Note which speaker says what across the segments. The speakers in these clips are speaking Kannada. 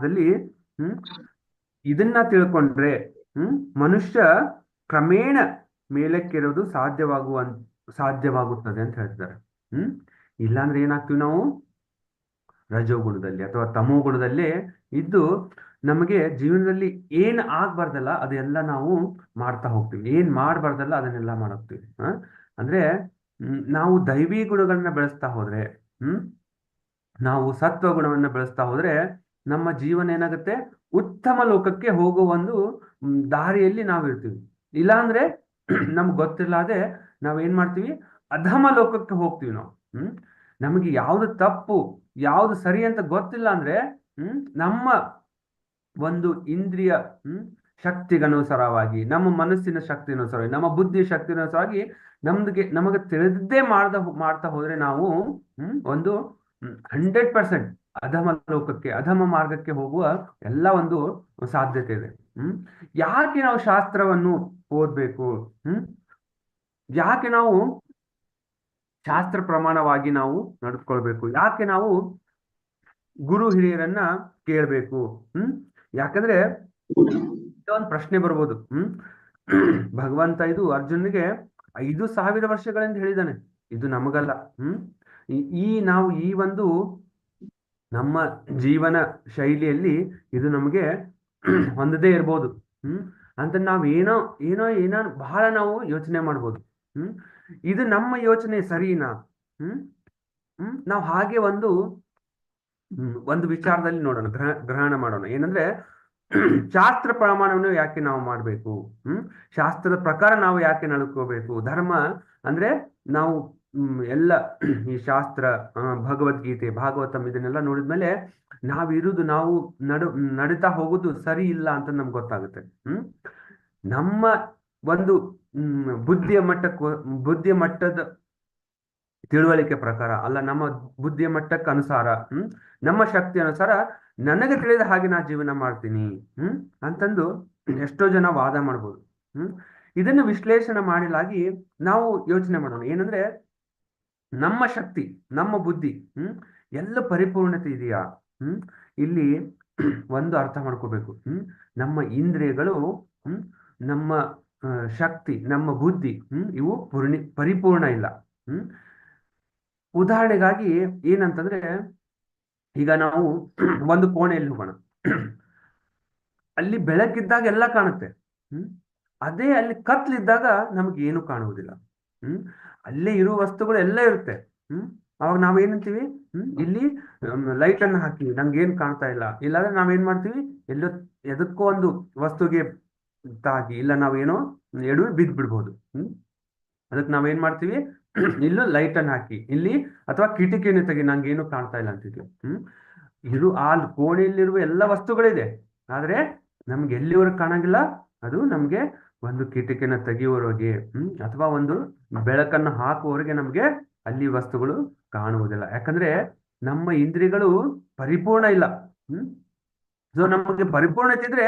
Speaker 1: ಭಾಗದಲ್ಲಿ, ಹ್ಮ್, ಇದನ್ನ ತಿಳ್ಕೊಂಡ್ರೆ, ಹ್ಮ್, ಮನುಷ್ಯ ಕ್ರಮೇಣ ಮೇಲಕ್ಕಿರೋದು ಸಾಧ್ಯವಾಗುವ ಸಾಧ್ಯವಾಗುತ್ತದೆ ಅಂತ ಹೇಳ್ತಿದ್ದಾರೆ. ಹ್ಮ್, ಇಲ್ಲಾಂದ್ರೆ ಏನಾಗ್ತೀವಿ ನಾವು? ರಜೋಗುಣದಲ್ಲಿ ಅಥವಾ ತಮೋ ಗುಣದಲ್ಲಿ ಇದ್ದು ನಮಗೆ ಜೀವನದಲ್ಲಿ ಏನ್ ಆಗ್ಬಾರ್ದಲ್ಲ ಅದೆಲ್ಲ ನಾವು ಮಾಡ್ತಾ ಹೋಗ್ತೀವಿ. ಏನ್ ಮಾಡ್ಬಾರ್ದಲ್ಲ ಅದನ್ನೆಲ್ಲ ಮಾಡೋಗ್ತೀವಿ. ಹ, ಅಂದ್ರೆ ನಾವು ದೈವಿ ಗುಣಗಳನ್ನ ಬೆಳೆಸ್ತಾ ಹೋದ್ರೆ, ಹ್ಮ್, ನಾವು ಸತ್ವ ಗುಣವನ್ನ ಬೆಳೆಸ್ತಾ ಹೋದ್ರೆ ನಮ್ಮ ಜೀವನ ಏನಾಗುತ್ತೆ? ಉತ್ತಮ ಲೋಕಕ್ಕೆ ಹೋಗುವ ಒಂದು ದಾರಿಯಲ್ಲಿ ನಾವು ಇರ್ತೀವಿ. ಇಲ್ಲಾಂದ್ರೆ ನಮ್ಗೆ ಗೊತ್ತಿಲ್ಲದೆ ನಾವೇನ್ ಮಾಡ್ತೀವಿ? ಅಧಮ ಲೋಕಕ್ಕೆ ಹೋಗ್ತೀವಿ ನಾವು. ಹ್ಮ್, ನಮಗೆ ಯಾವ್ದು ತಪ್ಪು, ಯಾವ್ದು ಸರಿ ಅಂತ ಗೊತ್ತಿಲ್ಲ ಅಂದ್ರೆ ಹ್ಮ್, ನಮ್ಮ ಒಂದು ಇಂದ್ರಿಯ, ಹ್ಮ್, ಶಕ್ತಿಗನುಸಾರವಾಗಿ, ನಮ್ಮ ಮನಸ್ಸಿನ ಶಕ್ತಿ ಅನುಸಾರವಾಗಿ ನಮ್ಮ ಬುದ್ಧಿ ಶಕ್ತಿ ಅನುಸಾರವಾಗಿ ನಮ್ಗೆ, ನಮಗೆ ತಿಳಿದೇ ಮಾಡ್ದ, ಮಾಡ್ತಾ ಹೋದ್ರೆ ನಾವು, ಹ್ಮ್, ಒಂದು ಹಂಡ್ರೆಡ್ ಪರ್ಸೆಂಟ್ ಅಧಮ ಲೋಕಕ್ಕೆ, ಅಧಮ ಮಾರ್ಗಕ್ಕೆ ಹೋಗುವ ಎಲ್ಲ ಒಂದು ಸಾಧ್ಯತೆ ಇದೆ. ಹ್ಮ್? ಯಾಕೆ ನಾವು ಶಾಸ್ತ್ರವನ್ನು ಓದ್ಬೇಕು? ಹ್ಮ್? ಯಾಕೆ ನಾವು ಶಾಸ್ತ್ರ ಪ್ರಮಾಣವಾಗಿ ನಾವು ನಡೆದುಕೊಳ್ಬೇಕು? ಯಾಕೆ ನಾವು ಗುರು ಹಿರಿಯರನ್ನ ಕೇಳ್ಬೇಕು? ಹ್ಮ್? ಯಾಕಂದ್ರೆ ಒಂದು ಪ್ರಶ್ನೆ ಬರ್ಬೋದು. ಹ್ಮ್? ಭಗವಂತ ಇದು ಅರ್ಜುನ್ಗೆ ಐದು ಸಾವಿರ ವರ್ಷಗಳಿಂದ ಹೇಳಿದಾನೆ. ಇದು ನಮಗಲ್ಲ. ಹ್ಮ್? ಈ- ಈ ನಾವು ಈ ಒಂದು ನಮ್ಮ ಜೀವನ ಶೈಲಿಯಲ್ಲಿ ಇದು ನಮಗೆ ಹೊಂದದೇ ಇರ್ಬೋದು. ಹ್ಮ್? ಅಂತ ನಾವ್ ಏನೋ ಏನೋ ಏನೋ ಬಹಳ ನಾವು ಯೋಚನೆ ಮಾಡ್ಬೋದು. ಹ್ಮ್? ಇದು ನಮ್ಮ ಯೋಚನೆ ಸರಿನಾ? ಹ್ಮ್? ಹ್ಮ್? ನಾವು ಹಾಗೆ ಒಂದು ಒಂದು ವಿಚಾರದಲ್ಲಿ ನೋಡೋಣ, ಗ್ರಹ, ಗ್ರಹಣ ಮಾಡೋಣ. ಏನಂದ್ರೆ, ಶಾಸ್ತ್ರ ಪ್ರಮಾಣವನ್ನು ಯಾಕೆ ನಾವು ಮಾಡ್ಬೇಕು? ಹ್ಮ್? ಶಾಸ್ತ್ರದ ಪ್ರಕಾರ ನಾವು ಯಾಕೆ ನಡ್ಕೋಬೇಕು? ಧರ್ಮ ಅಂದ್ರೆ ನಾವು ಎಲ್ಲ ಈ ಶಾಸ್ತ್ರ ಭಗವದ್ಗೀತೆ, ಭಾಗವತಂ ಇದನ್ನೆಲ್ಲ ನೋಡಿದ್ಮೇಲೆ ನಾವಿರುವುದು ನಾವು ನಡು, ನಡೀತಾ ಹೋಗುದು ಸರಿ ಇಲ್ಲ ಅಂತ ನಮ್ಗೆ ಗೊತ್ತಾಗುತ್ತೆ. ಹ್ಮ್, ನಮ್ಮ ಒಂದು ಬುದ್ಧಿಯ ಮಟ್ಟಕ್ಕೆ, ಬುದ್ಧಿಯ ಮಟ್ಟದ ತಿಳುವಳಿಕೆ ಪ್ರಕಾರ, ಅಲ್ಲ ನಮ್ಮ ಬುದ್ಧಿಯ ಮಟ್ಟಕ್ಕೆ ಅನುಸಾರ, ಹ್ಮ್, ನಮ್ಮ ಶಕ್ತಿ ಅನುಸಾರ ನನಗೆ ತಿಳಿದ ಹಾಗೆ ನಾ ಜೀವನ ಮಾಡ್ತೀನಿ, ಹ್ಮ್, ಅಂತಂದು ಎಷ್ಟೋ ಜನ ವಾದ ಮಾಡ್ಬೋದು. ಹ್ಮ್, ಇದನ್ನು ವಿಶ್ಲೇಷಣೆ ಮಾಡಲಾಗಿ ನಾವು ಯೋಚನೆ ಮಾಡೋಣ. ಏನಂದ್ರೆ ನಮ್ಮ ಶಕ್ತಿ, ನಮ್ಮ ಬುದ್ಧಿ, ಹ್ಮ್? ಎಲ್ಲ ಪರಿಪೂರ್ಣತೆ ಇದೆಯಾ? ಹ್ಮ್? ಇಲ್ಲಿ ಒಂದು ಅರ್ಥ ಮಾಡ್ಕೋಬೇಕು. ಹ್ಮ್? ನಮ್ಮ ಇಂದ್ರಿಯಗಳು, ಹ್ಮ್? ನಮ್ಮ ಶಕ್ತಿ, ನಮ್ಮ ಬುದ್ಧಿ, ಹ್ಮ್? ಇವು ಪೂರ್ಣಿ, ಪರಿಪೂರ್ಣ ಇಲ್ಲ, ಹ್ಮ್? ಉದಾಹರಣೆಗಾಗಿ ಏನಂತಂದ್ರೆ, ಈಗ ನಾವು ಒಂದು ಕೋಣೆಯಲ್ಲಿ ಹೋಗೋಣ. ಅಲ್ಲಿ ಬೆಳಕಿದ್ದಾಗ ಎಲ್ಲ ಕಾಣುತ್ತೆ, ಹ್ಮ್? ಅದೇ ಅಲ್ಲಿ ಕತ್ಲಿದ್ದಾಗ ನಮ್ಗೆ ಏನು ಕಾಣುವುದಿಲ್ಲ. ಹ್ಮ್? ಅಲ್ಲೇ ಇರುವ ವಸ್ತುಗಳು ಎಲ್ಲ ಇರುತ್ತೆ. ಹ್ಮ್? ಅವಾಗ ನಾವ್ ಏನಂತೀವಿ ಹ್ಮ್? ಇಲ್ಲಿ ಲೈಟ್ ಅನ್ನ ಹಾಕಿ ನಂಗೆ ಏನ್ ಕಾಣ್ತಾ ಇಲ್ಲ. ಇಲ್ಲಾಂದ್ರೆ ನಾವೇನ್ ಮಾಡ್ತೀವಿ? ಎಲ್ಲೋ, ಎದಕ್ಕೋ ಒಂದು ವಸ್ತುಗೆ ತಾಗಿ, ಇಲ್ಲ ನಾವೇನೋ ಎಡು ಬಿದ್ದ್ ಬಿಡ್ಬೋದು ಹ್ಮ್ ಅದಕ್ಕೆ ನಾವೇನ್ ಮಾಡ್ತೀವಿ? ಇಲ್ಲೂ ಲೈಟ್ ಅನ್ನ ಹಾಕಿ. ಇಲ್ಲಿ ಅಥವಾ ಕಿಟಕಿಯನ್ನು ತೆಗಿ ನಂಗೆ ಏನು ಕಾಣ್ತಾ ಇಲ್ಲ ಅಂತಿದ್ವಿ ಹ್ಮ್? ಇರು, ಆ ಕೋಣೆಯಲ್ಲಿರುವ ಎಲ್ಲ ವಸ್ತುಗಳಿದೆ. ಆದ್ರೆ ನಮ್ಗೆ ಎಲ್ಲಿವರೆಗೆ ಕಾಣಂಗಿಲ್ಲ? ಅದು ನಮ್ಗೆ ಒಂದು ಕಿಟಕಿನ ತೆಗೆಯುವವರೆಗೆ ಹ್ಮ್, ಅಥವಾ ಒಂದು ಬೆಳಕನ್ನು ಹಾಕುವವರೆಗೆ ನಮ್ಗೆ ಅಲ್ಲಿ ವಸ್ತುಗಳು ಕಾಣುವುದಿಲ್ಲ. ಯಾಕಂದ್ರೆ ನಮ್ಮ ಇಂದ್ರಿಯಗಳು ಪರಿಪೂರ್ಣ ಇಲ್ಲ, ಹ್ಮ್. ಸೊ ನಮಗೆ ಪರಿಪೂರ್ಣತೆ ಇದ್ರೆ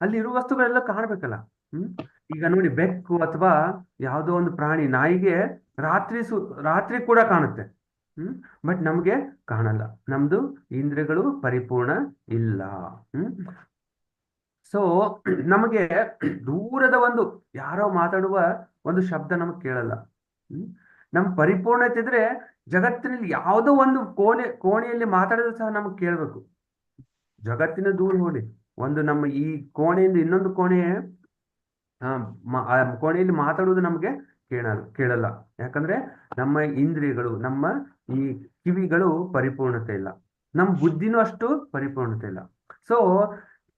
Speaker 1: ಅಲ್ಲಿ ಇರುವ ವಸ್ತುಗಳೆಲ್ಲ ಕಾಣ್ಬೇಕಲ್ಲ, ಹ್ಮ್. ಈಗ ನೋಡಿ, ಬೆಕ್ಕು ಅಥವಾ ಯಾವುದೋ ಒಂದು ಪ್ರಾಣಿ ನಾಯಿಗೆ ರಾತ್ರಿ ಸು, ರಾತ್ರಿ ಕೂಡ ಕಾಣುತ್ತೆ, ಹ್ಮ್. ಬಟ್ ನಮ್ಗೆ ಕಾಣಲ್ಲ. ನಮ್ದು ಇಂದ್ರಿಯಗಳು ಪರಿಪೂರ್ಣ ಇಲ್ಲ, ಹ್ಮ್. ಸೊ ನಮಗೆ ದೂರದ ಒಂದು ಯಾರೋ ಮಾತಾಡುವ ಒಂದು ಶಬ್ದ ನಮಗೆ ಕೇಳಲ್ಲ. ಹ್ಮ್? ನಮ್ ಪರಿಪೂರ್ಣತೆ ಇದ್ರೆ ಜಗತ್ತಿನಲ್ಲಿ ಯಾವುದೋ ಒಂದು ಕೋಣೆ, ಕೋಣೆಯಲ್ಲಿ ಮಾತಾಡಿದ್ರು ಸಹ ನಮಗೆ ಕೇಳ್ಬೇಕು. ಜಗತ್ತಿನ ದೂರ ನೋಡಿ ಒಂದು ನಮ್ಮ ಈ ಕೋಣೆಯಿಂದ ಇನ್ನೊಂದು ಕೋಣೆ ಕೋಣೆಯಲ್ಲಿ ಮಾತಾಡುವುದು ನಮಗೆ ಕೇಳಲ್ಲ ಕೇಳಲ್ಲ. ಯಾಕಂದ್ರೆ ನಮ್ಮ ಇಂದ್ರಿಯಗಳು, ನಮ್ಮ ಈ ಕಿವಿಗಳು ಪರಿಪೂರ್ಣತೆ ಇಲ್ಲ. ನಮ್ಮ ಬುದ್ಧಿನೂ ಅಷ್ಟು ಪರಿಪೂರ್ಣತೆ ಇಲ್ಲ. ಸೊ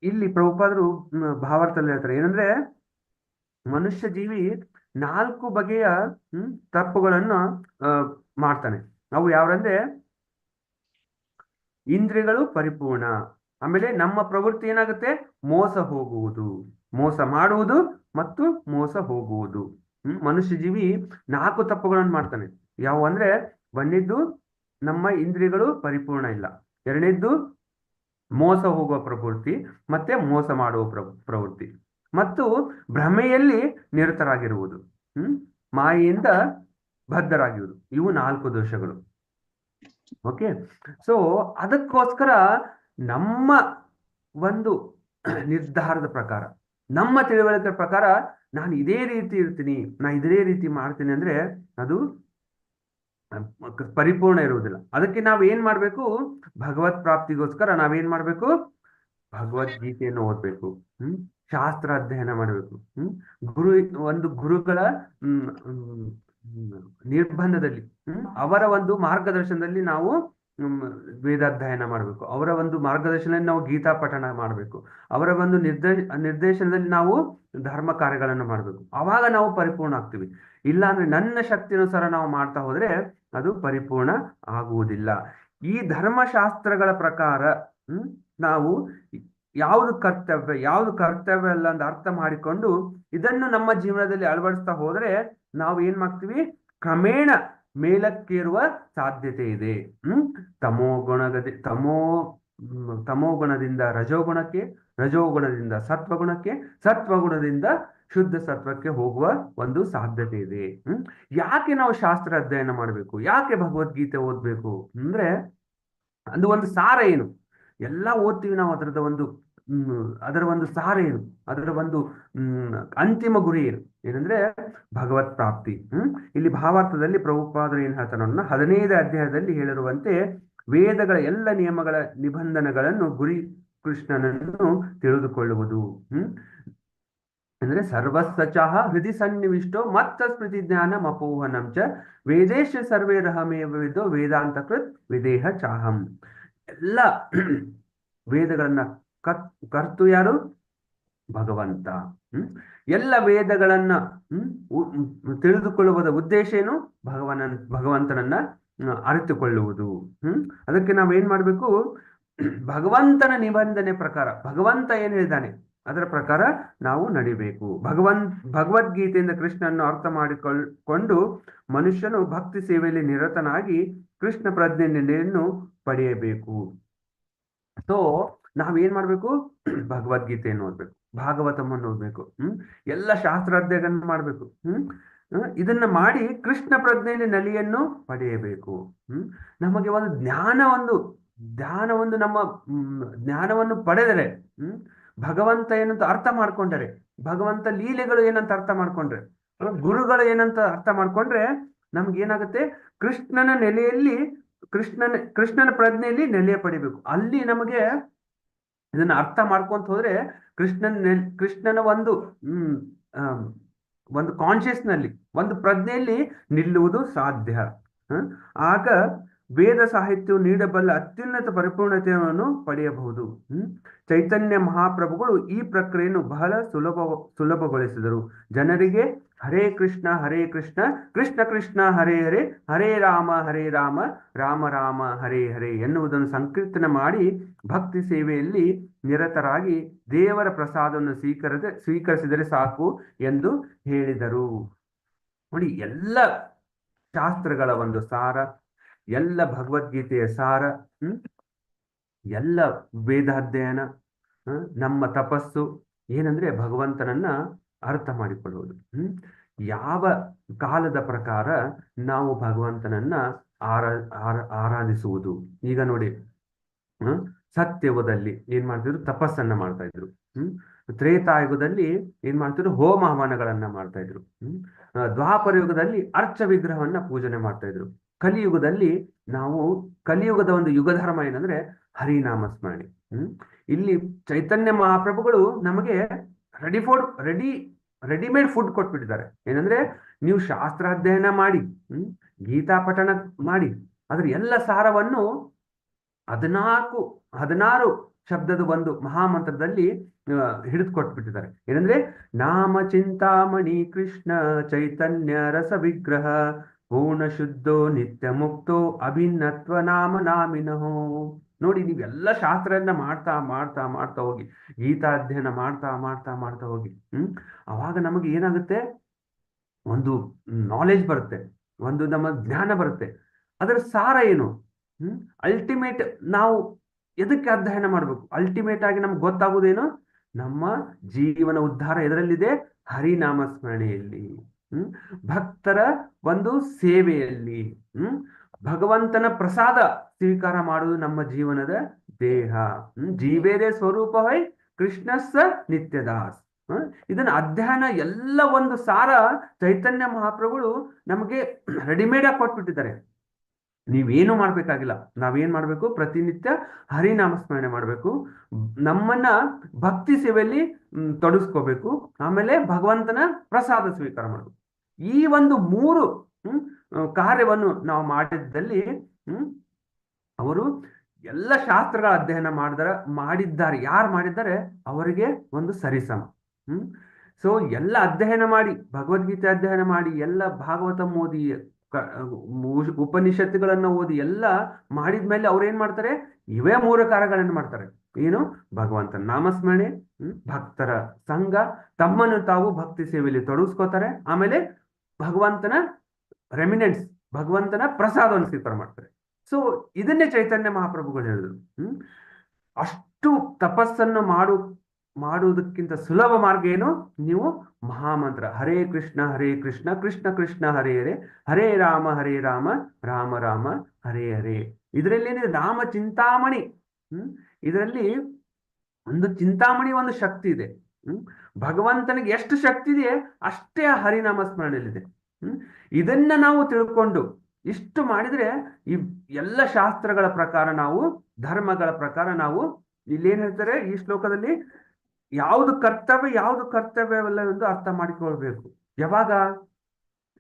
Speaker 1: ಇಲ್ಲಿ ಪ್ರಭುಪಾದರು ಭಾವಾರ್ಥದಲ್ಲಿ ಹೇಳ್ತಾರೆ. ಏನಂದ್ರೆ, ಮನುಷ್ಯ ಜೀವಿ ನಾಲ್ಕು ಬಗೆಯ ಹ್ಮ್ ತಪ್ಪುಗಳನ್ನು ಮಾಡ್ತಾನೆ. ಅವು ಯಾವ್ರಂದ್ರೆ, ಇಂದ್ರಿಯಗಳು ಪರಿಪೂರ್ಣ. ಆಮೇಲೆ ನಮ್ಮ ಪ್ರವೃತ್ತಿ ಏನಾಗುತ್ತೆ? ಮೋಸ ಹೋಗುವುದು. ಮೋಸ ಮಾಡುವುದು ಮತ್ತು ಮೋಸ ಹೋಗುವುದು. ಮನುಷ್ಯ ಜೀವಿ ನಾಲ್ಕು ತಪ್ಪುಗಳನ್ನು ಮಾಡ್ತಾನೆ. ಯಾವ ಅಂದ್ರೆ, ಒಂದಿದ್ದು ನಮ್ಮ ಇಂದ್ರಿಯಗಳು ಪರಿಪೂರ್ಣ ಇಲ್ಲ. ಎರಡನೇದ್ದು ಮೋಸ ಹೋಗುವ ಪ್ರವೃತ್ತಿ, ಮತ್ತೆ ಮೋಸ ಮಾಡುವ ಪ್ರ- ಪ್ರವೃತ್ತಿ. ಮತ್ತು ಭ್ರಮೆಯಲ್ಲಿ ನಿರತರಾಗಿರುವುದು, ಹ್ಮ್? ಮಾಯೆಯಿಂದ ಬದ್ಧರಾಗಿರುವುದು. ಇವು ನಾಲ್ಕು ದೋಷಗಳು. ಓಕೆ ಸೊ ಅದಕ್ಕೋಸ್ಕರ ನಮ್ಮ ಒಂದು ನಿರ್ಧಾರದ ಪ್ರಕಾರ, ನಮ್ಮ ತಿಳುವಳಿಕೆ ಪ್ರಕಾರ ನಾನು ಇದೇ ರೀತಿ ಇರ್ತೀನಿ, ನಾ ಇದೇ ರೀತಿ ಮಾಡ್ತೀನಿ ಅಂದ್ರೆ ಅದು ಪರಿಪೂರ್ಣ ಇರುವುದಿಲ್ಲ. ಅದಕ್ಕೆ ನಾವು ಏನ್ ಮಾಡ್ಬೇಕು? ಭಗವತ್ ಪ್ರಾಪ್ತಿಗೋಸ್ಕರ ನಾವೇನ್ ಮಾಡ್ಬೇಕು? ಭಗವದ್ಗೀತೆಯನ್ನು ಓದ್ಬೇಕು. ಹ್ಮ್? ಶಾಸ್ತ್ರ ಅಧ್ಯಯನ ಮಾಡಬೇಕು. ಹ್ಮ್? ಗುರು, ಒಂದು ಗುರುಗಳ ನಿರ್ಬಂಧದಲ್ಲಿ, ಹ್ಮ್, ಅವರ ಒಂದು ಮಾರ್ಗದರ್ಶನದಲ್ಲಿ ನಾವು ವೇದಾಧ್ಯಯನ ಮಾಡಬೇಕು. ಅವರ ಒಂದು ಮಾರ್ಗದರ್ಶನದಲ್ಲಿ ನಾವು ಗೀತಾ ಪಠಣ ಮಾಡಬೇಕು. ಅವರ ಒಂದು ನಿರ್ದೇಶ ನಿರ್ದೇಶನದಲ್ಲಿ ನಾವು ಧರ್ಮ ಕಾರ್ಯಗಳನ್ನು ಮಾಡಬೇಕು. ಅವಾಗ ನಾವು ಪರಿಪೂರ್ಣ ಆಗ್ತೀವಿ. ಇಲ್ಲ ಅಂದ್ರೆ ನನ್ನ ಶಕ್ತಿಯನುಸಾರ ನಾವು ಮಾಡ್ತಾ ಹೋದ್ರೆ ಅದು ಪರಿಪೂರ್ಣ ಆಗುವುದಿಲ್ಲ. ಈ ಧರ್ಮಶಾಸ್ತ್ರಗಳ ಪ್ರಕಾರ ನಾವು ಯಾವುದು ಕರ್ತವ್ಯ ಯಾವುದು ಕರ್ತವ್ಯ ಅಲ್ಲ ಅಂತ ಅರ್ಥ ಮಾಡಿಕೊಂಡು ಇದನ್ನು ನಮ್ಮ ಜೀವನದಲ್ಲಿ ಅಳವಡಿಸ್ತಾ ಹೋದ್ರೆ ನಾವು ಏನ್ ಮಾಡ್ತೀವಿ? ಕ್ರಮೇಣ ಮೇಲಕ್ಕೇರುವ ಸಾಧ್ಯತೆ ಇದೆ. ಹ್ಮ್? ತಮೋ ಗುಣಗದಿ ತಮೋ ತಮೋಗುಣದಿಂದ ತಮೋ ಗುಣದಿಂದ ರಜೋಗುಣಕ್ಕೆ, ರಜೋಗುಣದಿಂದ ಸತ್ವಗುಣಕ್ಕೆ, ಸತ್ವಗುಣದಿಂದ ಶುದ್ಧ ಸತ್ವಕ್ಕೆ ಹೋಗುವ ಒಂದು ಸಾಧ್ಯತೆ ಇದೆ. ಹ್ಮ್? ಯಾಕೆ ನಾವು ಶಾಸ್ತ್ರ ಅಧ್ಯಯನ ಮಾಡಬೇಕು? ಯಾಕೆ ಭಗವದ್ಗೀತೆ ಓದ್ಬೇಕು? ಅಂದ್ರೆ ಅದು ಒಂದು ಸಾರ ಏನು? ಎಲ್ಲ ಓದ್ತೀವಿ ನಾವು ಅದರದ ಒಂದು ಅದರ ಒಂದು ಸಾರ ಏನು ಅದರ ಒಂದು ಅಂತಿಮ ಗುರಿ ಏನು ಏನಂದ್ರೆ ಭಗವತ್ ಪ್ರಾಪ್ತಿ. ಇಲ್ಲಿ ಭಾವಾರ್ಥದಲ್ಲಿ ಪ್ರಭುಪಾದರು ಏನ್ ಹೇಳ್ತಾನ ಹದಿನೈದು ಅಧ್ಯಾಯದಲ್ಲಿ ಹೇಳಿರುವಂತೆ ವೇದಗಳ ಎಲ್ಲ ನಿಯಮಗಳ ನಿಬಂಧನೆಗಳನ್ನು ಗುರಿ ಕೃಷ್ಣನನ್ನು ತಿಳಿದುಕೊಳ್ಳುವುದು. ಹ್ಮ್, ಅಂದ್ರೆ ಸರ್ವಸ್ವಚಃ ಹೃದಯ ಸನ್ನಿವಿಷ್ಟೋ ಮತ್ತ ಸ್ಮೃತಿ ಜ್ಞಾನ ಮಪೋಹನಂ ಚ ವೇದೇಶ ಸರ್ವೇ ರಹಮೇವಿದ್ದು ವಿದೋ ವೇದಾಂತ ಕೃತ್ ವಿದೇಹ ಚಾಹಂ. ಎಲ್ಲ ವೇದಗಳನ್ನ ಕರ್ತು ಯಾರು? ಭಗವಂತ. ಹ್ಮ್? ಎಲ್ಲ ವೇದಗಳನ್ನ, ಹ್ಮ್? ತಿಳಿದುಕೊಳ್ಳುವುದ ಉದ್ದೇಶ ಏನು? ಭಗವನ ಭಗವಂತನನ್ನ ಅರಿತುಕೊಳ್ಳುವುದು. ಹ್ಮ್? ಅದಕ್ಕೆ ನಾವೇನ್ ಮಾಡ್ಬೇಕು? ಭಗವಂತನ ನಿಬಂಧನೆ ಪ್ರಕಾರ, ಭಗವಂತ ಏನ್ ಹೇಳಿದಾನೆ? ಅದರ ಪ್ರಕಾರ ನಾವು ನಡಿಬೇಕು. ಭಗವಂತ್ ಭಗವದ್ಗೀತೆಯಿಂದ ಕೃಷ್ಣನ್ನು ಅರ್ಥ ಮಾಡಿಕೊಂಡು ಮನುಷ್ಯನು ಭಕ್ತಿ ಸೇವೆಯಲ್ಲಿ ನಿರತನಾಗಿ ಕೃಷ್ಣ ಪ್ರಜ್ಞೆಯನ್ನು ಪಡೆಯಬೇಕು. ಸೊ ನಾವೇನ್ ಮಾಡ್ಬೇಕು? ಭಗವದ್ಗೀತೆಯನ್ನು ಓದ್ಬೇಕು ಭಾಗವತಮ್ಮ ಓದ್ಬೇಕು, ಹ್ಮ್? ಎಲ್ಲ ಶಾಸ್ತ್ರಾಧ್ಯಯನ ಮಾಡ್ಬೇಕು, ಹ್ಮ್? ಇದನ್ನ ಮಾಡಿ ಕೃಷ್ಣ ಪ್ರಜ್ಞೆಯಲ್ಲಿ ನಲಿಯನ್ನು ಪಡೆಯಬೇಕು, ಹ್ಮ್? ನಮಗೆ ಒಂದು ಜ್ಞಾನ ಒಂದು ಜ್ಞಾನ ಒಂದು ನಮ್ಮ ಜ್ಞಾನವನ್ನು ಪಡೆದರೆ, ಹ್ಮ್? ಭಗವಂತ ಏನಂತ ಅರ್ಥ ಮಾಡ್ಕೊಂಡರೆ, ಭಗವಂತ ಲೀಲೆಗಳು ಏನಂತ ಅರ್ಥ ಮಾಡ್ಕೊಂಡ್ರೆ ಗುರುಗಳು ಏನಂತ ಅರ್ಥ ಮಾಡ್ಕೊಂಡ್ರೆ ನಮ್ಗೆ ಏನಾಗುತ್ತೆ? ಕೃಷ್ಣನ ನೆಲೆಯಲ್ಲಿ, ಕೃಷ್ಣನ ಕೃಷ್ಣನ ಪ್ರಜ್ಞೆಯಲ್ಲಿ ನೆಲೆ ಪಡಿಬೇಕು. ಅಲ್ಲಿ ನಮಗೆ ಇದನ್ನ ಅರ್ಥ ಮಾಡ್ಕೊಂತ ಹೋದ್ರೆ ಕೃಷ್ಣನ್ ಕೃಷ್ಣನ ಒಂದು ಒಂದು ಕಾನ್ಶಿಯಸ್ನಲ್ಲಿ ಒಂದು ಪ್ರಜ್ಞೆಯಲ್ಲಿ ನಿಲ್ಲುವುದು ಸಾಧ್ಯ? ಆಗ ವೇದ ಸಾಹಿತ್ಯವು ನೀಡಬಲ್ಲ ಅತ್ಯುನ್ನತ ಪರಿಪೂರ್ಣತೆಯನ್ನು ಪಡೆಯಬಹುದು. ಚೈತನ್ಯ ಮಹಾಪ್ರಭುಗಳು ಈ ಪ್ರಕ್ರಿಯೆಯನ್ನು ಬಹಳ ಸುಲಭ, ಸುಲಭಗೊಳಿಸಿದರು. ಜನರಿಗೆ ಹರೇ ಕೃಷ್ಣ ಹರೇ ಕೃಷ್ಣ ಕೃಷ್ಣ ಕೃಷ್ಣ, ಹರೇ ಹರೇ ಹರೇ ರಾಮ ಹರೇ ರಾಮ ರಾಮ ರಾಮ, ಹರೇ ಹರೇ ಎನ್ನುವುದನ್ನು ಸಂಕೀರ್ತನೆ ಮಾಡಿ ಭಕ್ತಿ ಸೇವೆಯಲ್ಲಿ ನಿರತರಾಗಿ ದೇವರ ಪ್ರಸಾದವನ್ನು ಸ್ವೀಕರಿಸ ಸ್ವೀಕರಿಸಿದರೆ ಸಾಕು ಎಂದು ಹೇಳಿದರು. ನೋಡಿ, ಎಲ್ಲ ಶಾಸ್ತ್ರಗಳ ಒಂದು ಸಾರ ಎಲ್ಲ ಭಗವದ್ಗೀತೆಯ ಸಾರ, ಹ್ಮ್? ಎಲ್ಲ ವೇದಾಧ್ಯಯನ ಅಧ್ಯಯನ ನಮ್ಮ ತಪಸ್ಸು, ಏನಂದ್ರೆ ಭಗವಂತನನ್ನ ಅರ್ಥ ಮಾಡಿಕೊಳ್ಳುವುದು, ಹ್ಮ್? ಯಾವ ಕಾಲದ ಪ್ರಕಾರ ನಾವು ಭಗವಂತನನ್ನ ಆರ ಆರ, ಆರಾಧಿಸುವುದು? ಈಗ ನೋಡಿ, ಹ್ಮ್? ಸತ್ಯಯುಗದಲ್ಲಿ ಏನ್ ಮಾಡ್ತಿದ್ರು? ತಪಸ್ಸನ್ನ ಮಾಡ್ತಾ ಇದ್ರು, ಹ್ಮ್? ತ್ರೇತಾಯುಗದಲ್ಲಿ ಏನ್ ಮಾಡ್ತಿದ್ರು? ಹೋಮ ಹವನಗಳನ್ನ ಮಾಡ್ತಾ ಇದ್ರು, ಹ್ಮ್? ದ್ವಾಪರ ಯುಗದಲ್ಲಿ ಅರ್ಚ ವಿಗ್ರಹವನ್ನ ಪೂಜನೆ ಮಾಡ್ತಾ ಇದ್ರು. ಕಲಿಯುಗದಲ್ಲಿ ನಾವು ಕಲಿಯುಗದ ಒಂದು ಯುಗಧರ್ಮ ಏನಂದ್ರೆ ಹರಿನಾಮ ಸ್ಮರಣೆ ಹ್ಮ್? ಇಲ್ಲಿ ಚೈತನ್ಯ ಮಹಾಪ್ರಭುಗಳು ನಮಗೆ ready food ready readymade food ಕೊಟ್ಬಿಟ್ಟಿದ್ದಾರೆ. ಏನಂದ್ರೆ ನೀವು ಶಾಸ್ತ್ರಾಧ್ಯಯನ ಮಾಡಿ, ಹ್ಮ್? ಗೀತಾ ಪಠಣ ಮಾಡಿ ಅದ್ರ ಎಲ್ಲ ಸಾರವನ್ನು ಹದಿನಾಲ್ಕು, ಹದಿನಾರು ಶಬ್ದದ ಒಂದು ಮಹಾಮಂತ್ರದಲ್ಲಿ ಹಿಡಿದು ಕೊಟ್ಬಿಟ್ಟಿದ್ದಾರೆ ಏನಂದ್ರೆ ನಾಮ ಚಿಂತಾಮಣಿ ಕೃಷ್ಣ ಚೈತನ್ಯ ರಸ ವಿಗ್ರಹ ಪೂರ್ಣ ಶುದ್ಧೋ ನಿತ್ಯ ಮುಕ್ತೋ ಅಭಿನ್ನತ್ವ ನಾಮ ನಾಮಿನಹೋ. ನೋಡಿ, ನೀವೆಲ್ಲ ಶಾಸ್ತ್ರನ್ನ ಮಾಡ್ತಾ ಮಾಡ್ತಾ ಮಾಡ್ತಾ ಹೋಗಿ, ಗೀತಾಧ್ಯಯನ ಮಾಡ್ತಾ ಮಾಡ್ತಾ ಮಾಡ್ತಾ ಹೋಗಿ, ಹ್ಮ್? ಅವಾಗ ನಮಗೆ ಏನಾಗುತ್ತೆ? ಒಂದು ನಾಲೆಜ್ ಬರುತ್ತೆ, ಒಂದು ನಮ್ಮ ಜ್ಞಾನ ಬರುತ್ತೆ. ಅದರ ಸಾರ ಏನು? ಹ್ಮ್? ಅಲ್ಟಿಮೇಟ್ ನಾವು ಎದಕ್ಕೆ ಅಧ್ಯಯನ ಮಾಡಬೇಕು? ಅಲ್ಟಿಮೇಟ್ ಆಗಿ ನಮ್ಗೆ ಗೊತ್ತಾಗುವುದೇನು ನಮ್ಮ ಜೀವನ ಉದ್ಧಾರ ಎದರಲ್ಲಿದೆ? ಹರಿನಾಮ ಸ್ಮರಣೆಯಲ್ಲಿ. ಭಕ್ತರ ಒಂದು ಸೇವೆಯಲ್ಲಿ, ಹ್ಮ್? ಭಗವಂತನ ಪ್ರಸಾದ ಸ್ವೀಕಾರ ಮಾಡುವುದು ನಮ್ಮ ಜೀವನದ ದೇಹ. ಹ್ಮ್? ಜೀವೇದೇ ಸ್ವರೂಪ ಹೈ ಕೃಷ್ಣಸ್ಸ ನಿತ್ಯದಾಸ್? ಇದನ್ನ ಅಧ್ಯಯನ ಎಲ್ಲ ಒಂದು ಸಾರ ಚೈತನ್ಯ ಮಹಾಪ್ರಭುಗಳು ನಮಗೆ ರೆಡಿಮೇಡ್ ಆಗಿ ಕೊಟ್ಬಿಟ್ಟಿದ್ದಾರೆ. ನೀವೇನು ಮಾಡ್ಬೇಕಾಗಿಲ್ಲ. ನಾವೇನ್ ಮಾಡ್ಬೇಕು? ಪ್ರತಿನಿತ್ಯ ಹರಿನಾಮ ಸ್ಮರಣೆ ಮಾಡ್ಬೇಕು. ನಮ್ಮನ್ನ ಭಕ್ತಿ ಸೇವೆಯಲ್ಲಿ ತೊಡಸ್ಕೋಬೇಕು. ಆಮೇಲೆ ಭಗವಂತನ ಪ್ರಸಾದ ಸ್ವೀಕಾರ ಮಾಡಬೇಕು. ಈ ಒಂದು ಮೂರು ಕಾರ್ಯವನ್ನು ನಾವು ಮಾಡಿದ್ದಲ್ಲಿ ಅವರು ಎಲ್ಲ ಶಾಸ್ತ್ರಗಳ ಅಧ್ಯಯನ ಮಾಡಿದಾರ, ಮಾಡಿದ್ದಾರೆ. ಯಾರು ಮಾಡಿದ್ದಾರೆ? ಅವರಿಗೆ ಒಂದು ಸರಿಸಮ, ಹ್ಮ್. ಸೊ ಎಲ್ಲ ಅಧ್ಯಯನ ಮಾಡಿ, ಭಗವದ್ಗೀತೆ ಅಧ್ಯಯನ ಮಾಡಿ, ಎಲ್ಲ ಭಾಗವತ ಮೋದಿ ಉಪನಿಷತ್ತುಗಳನ್ನ ಓದಿ, ಎಲ್ಲ ಮಾಡಿದ್ಮೇಲೆ ಅವ್ರು ಏನ್ ಮಾಡ್ತಾರೆ? ಇವೇ ಮೂರು ಕಾರ್ಯಗಳನ್ನು ಮಾಡ್ತಾರೆ. ಏನು? ಭಗವಂತನ ನಾಮಸ್ಮರಣೆ ಭಕ್ತರ ಸಂಘ, ತಮ್ಮನ್ನು ತಾವು ಭಕ್ತಿ ಸೇವೆಯಲ್ಲಿ ತೊಡಗಿಸ್ಕೋತಾರೆ. ಆಮೇಲೆ ಭಗವಂತನ ರೆಮಿನೆಂಟ್ಸ್ ಭಗವಂತನ ಪ್ರಸಾದವನ್ನು ಸ್ವೀಕಾರ ಮಾಡ್ತಾರೆ. ಸೊ ಇದನ್ನೇ ಚೈತನ್ಯ ಮಹಾಪ್ರಭುಗಳು ಹೇಳಿದ್ರು. ಹ್ಮ್? ಅಷ್ಟು ತಪಸ್ಸನ್ನು ಮಾಡು, ಮಾಡುವುದಕ್ಕಿಂತ ಸುಲಭ ಮಾರ್ಗ ಏನು? ನೀವು ಮಹಾಮಂತ್ರ, ಹರೇ ಕೃಷ್ಣ ಹರೇ ಕೃಷ್ಣ ಕೃಷ್ಣ ಕೃಷ್ಣ, ಹರೇ ಹರೇ ಹರೇ ರಾಮ ಹರೇ ರಾಮ ರಾಮ ರಾಮ, ಹರೇ ಹರೇ. ಇದರಲ್ಲಿ ಏನಿದೆ? ರಾಮ ಚಿಂತಾಮಣಿ. ಹ್ಮ್? ಇದರಲ್ಲಿ ಒಂದು ಚಿಂತಾಮಣಿ ಒಂದು ಶಕ್ತಿ ಇದೆ. ಹ್ಮ್? ಭಗವಂತನಿಗೆ ಎಷ್ಟು ಶಕ್ತಿ ಇದೆ ಅಷ್ಟೇ ಆ ಹರಿನಾಮ ಸ್ಮರಣೆಯಲ್ಲಿದೆ. ಇದನ್ನ ನಾವು ತಿಳ್ಕೊಂಡು ಇಷ್ಟು ಮಾಡಿದ್ರೆ ಈ ಎಲ್ಲ ಶಾಸ್ತ್ರಗಳ ಪ್ರಕಾರ ನಾವು, ಧರ್ಮಗಳ ಪ್ರಕಾರ ನಾವು ಇಲ್ಲೇನ್ ಹೇಳ್ತಾರೆ ಈ ಶ್ಲೋಕದಲ್ಲಿ ಯಾವುದು ಕರ್ತವ್ಯ, ಯಾವುದು ಕರ್ತವ್ಯವಲ್ಲ ಎಂದು ಅರ್ಥ ಮಾಡಿಕೊಳ್ಬೇಕು. ಯಾವಾಗ?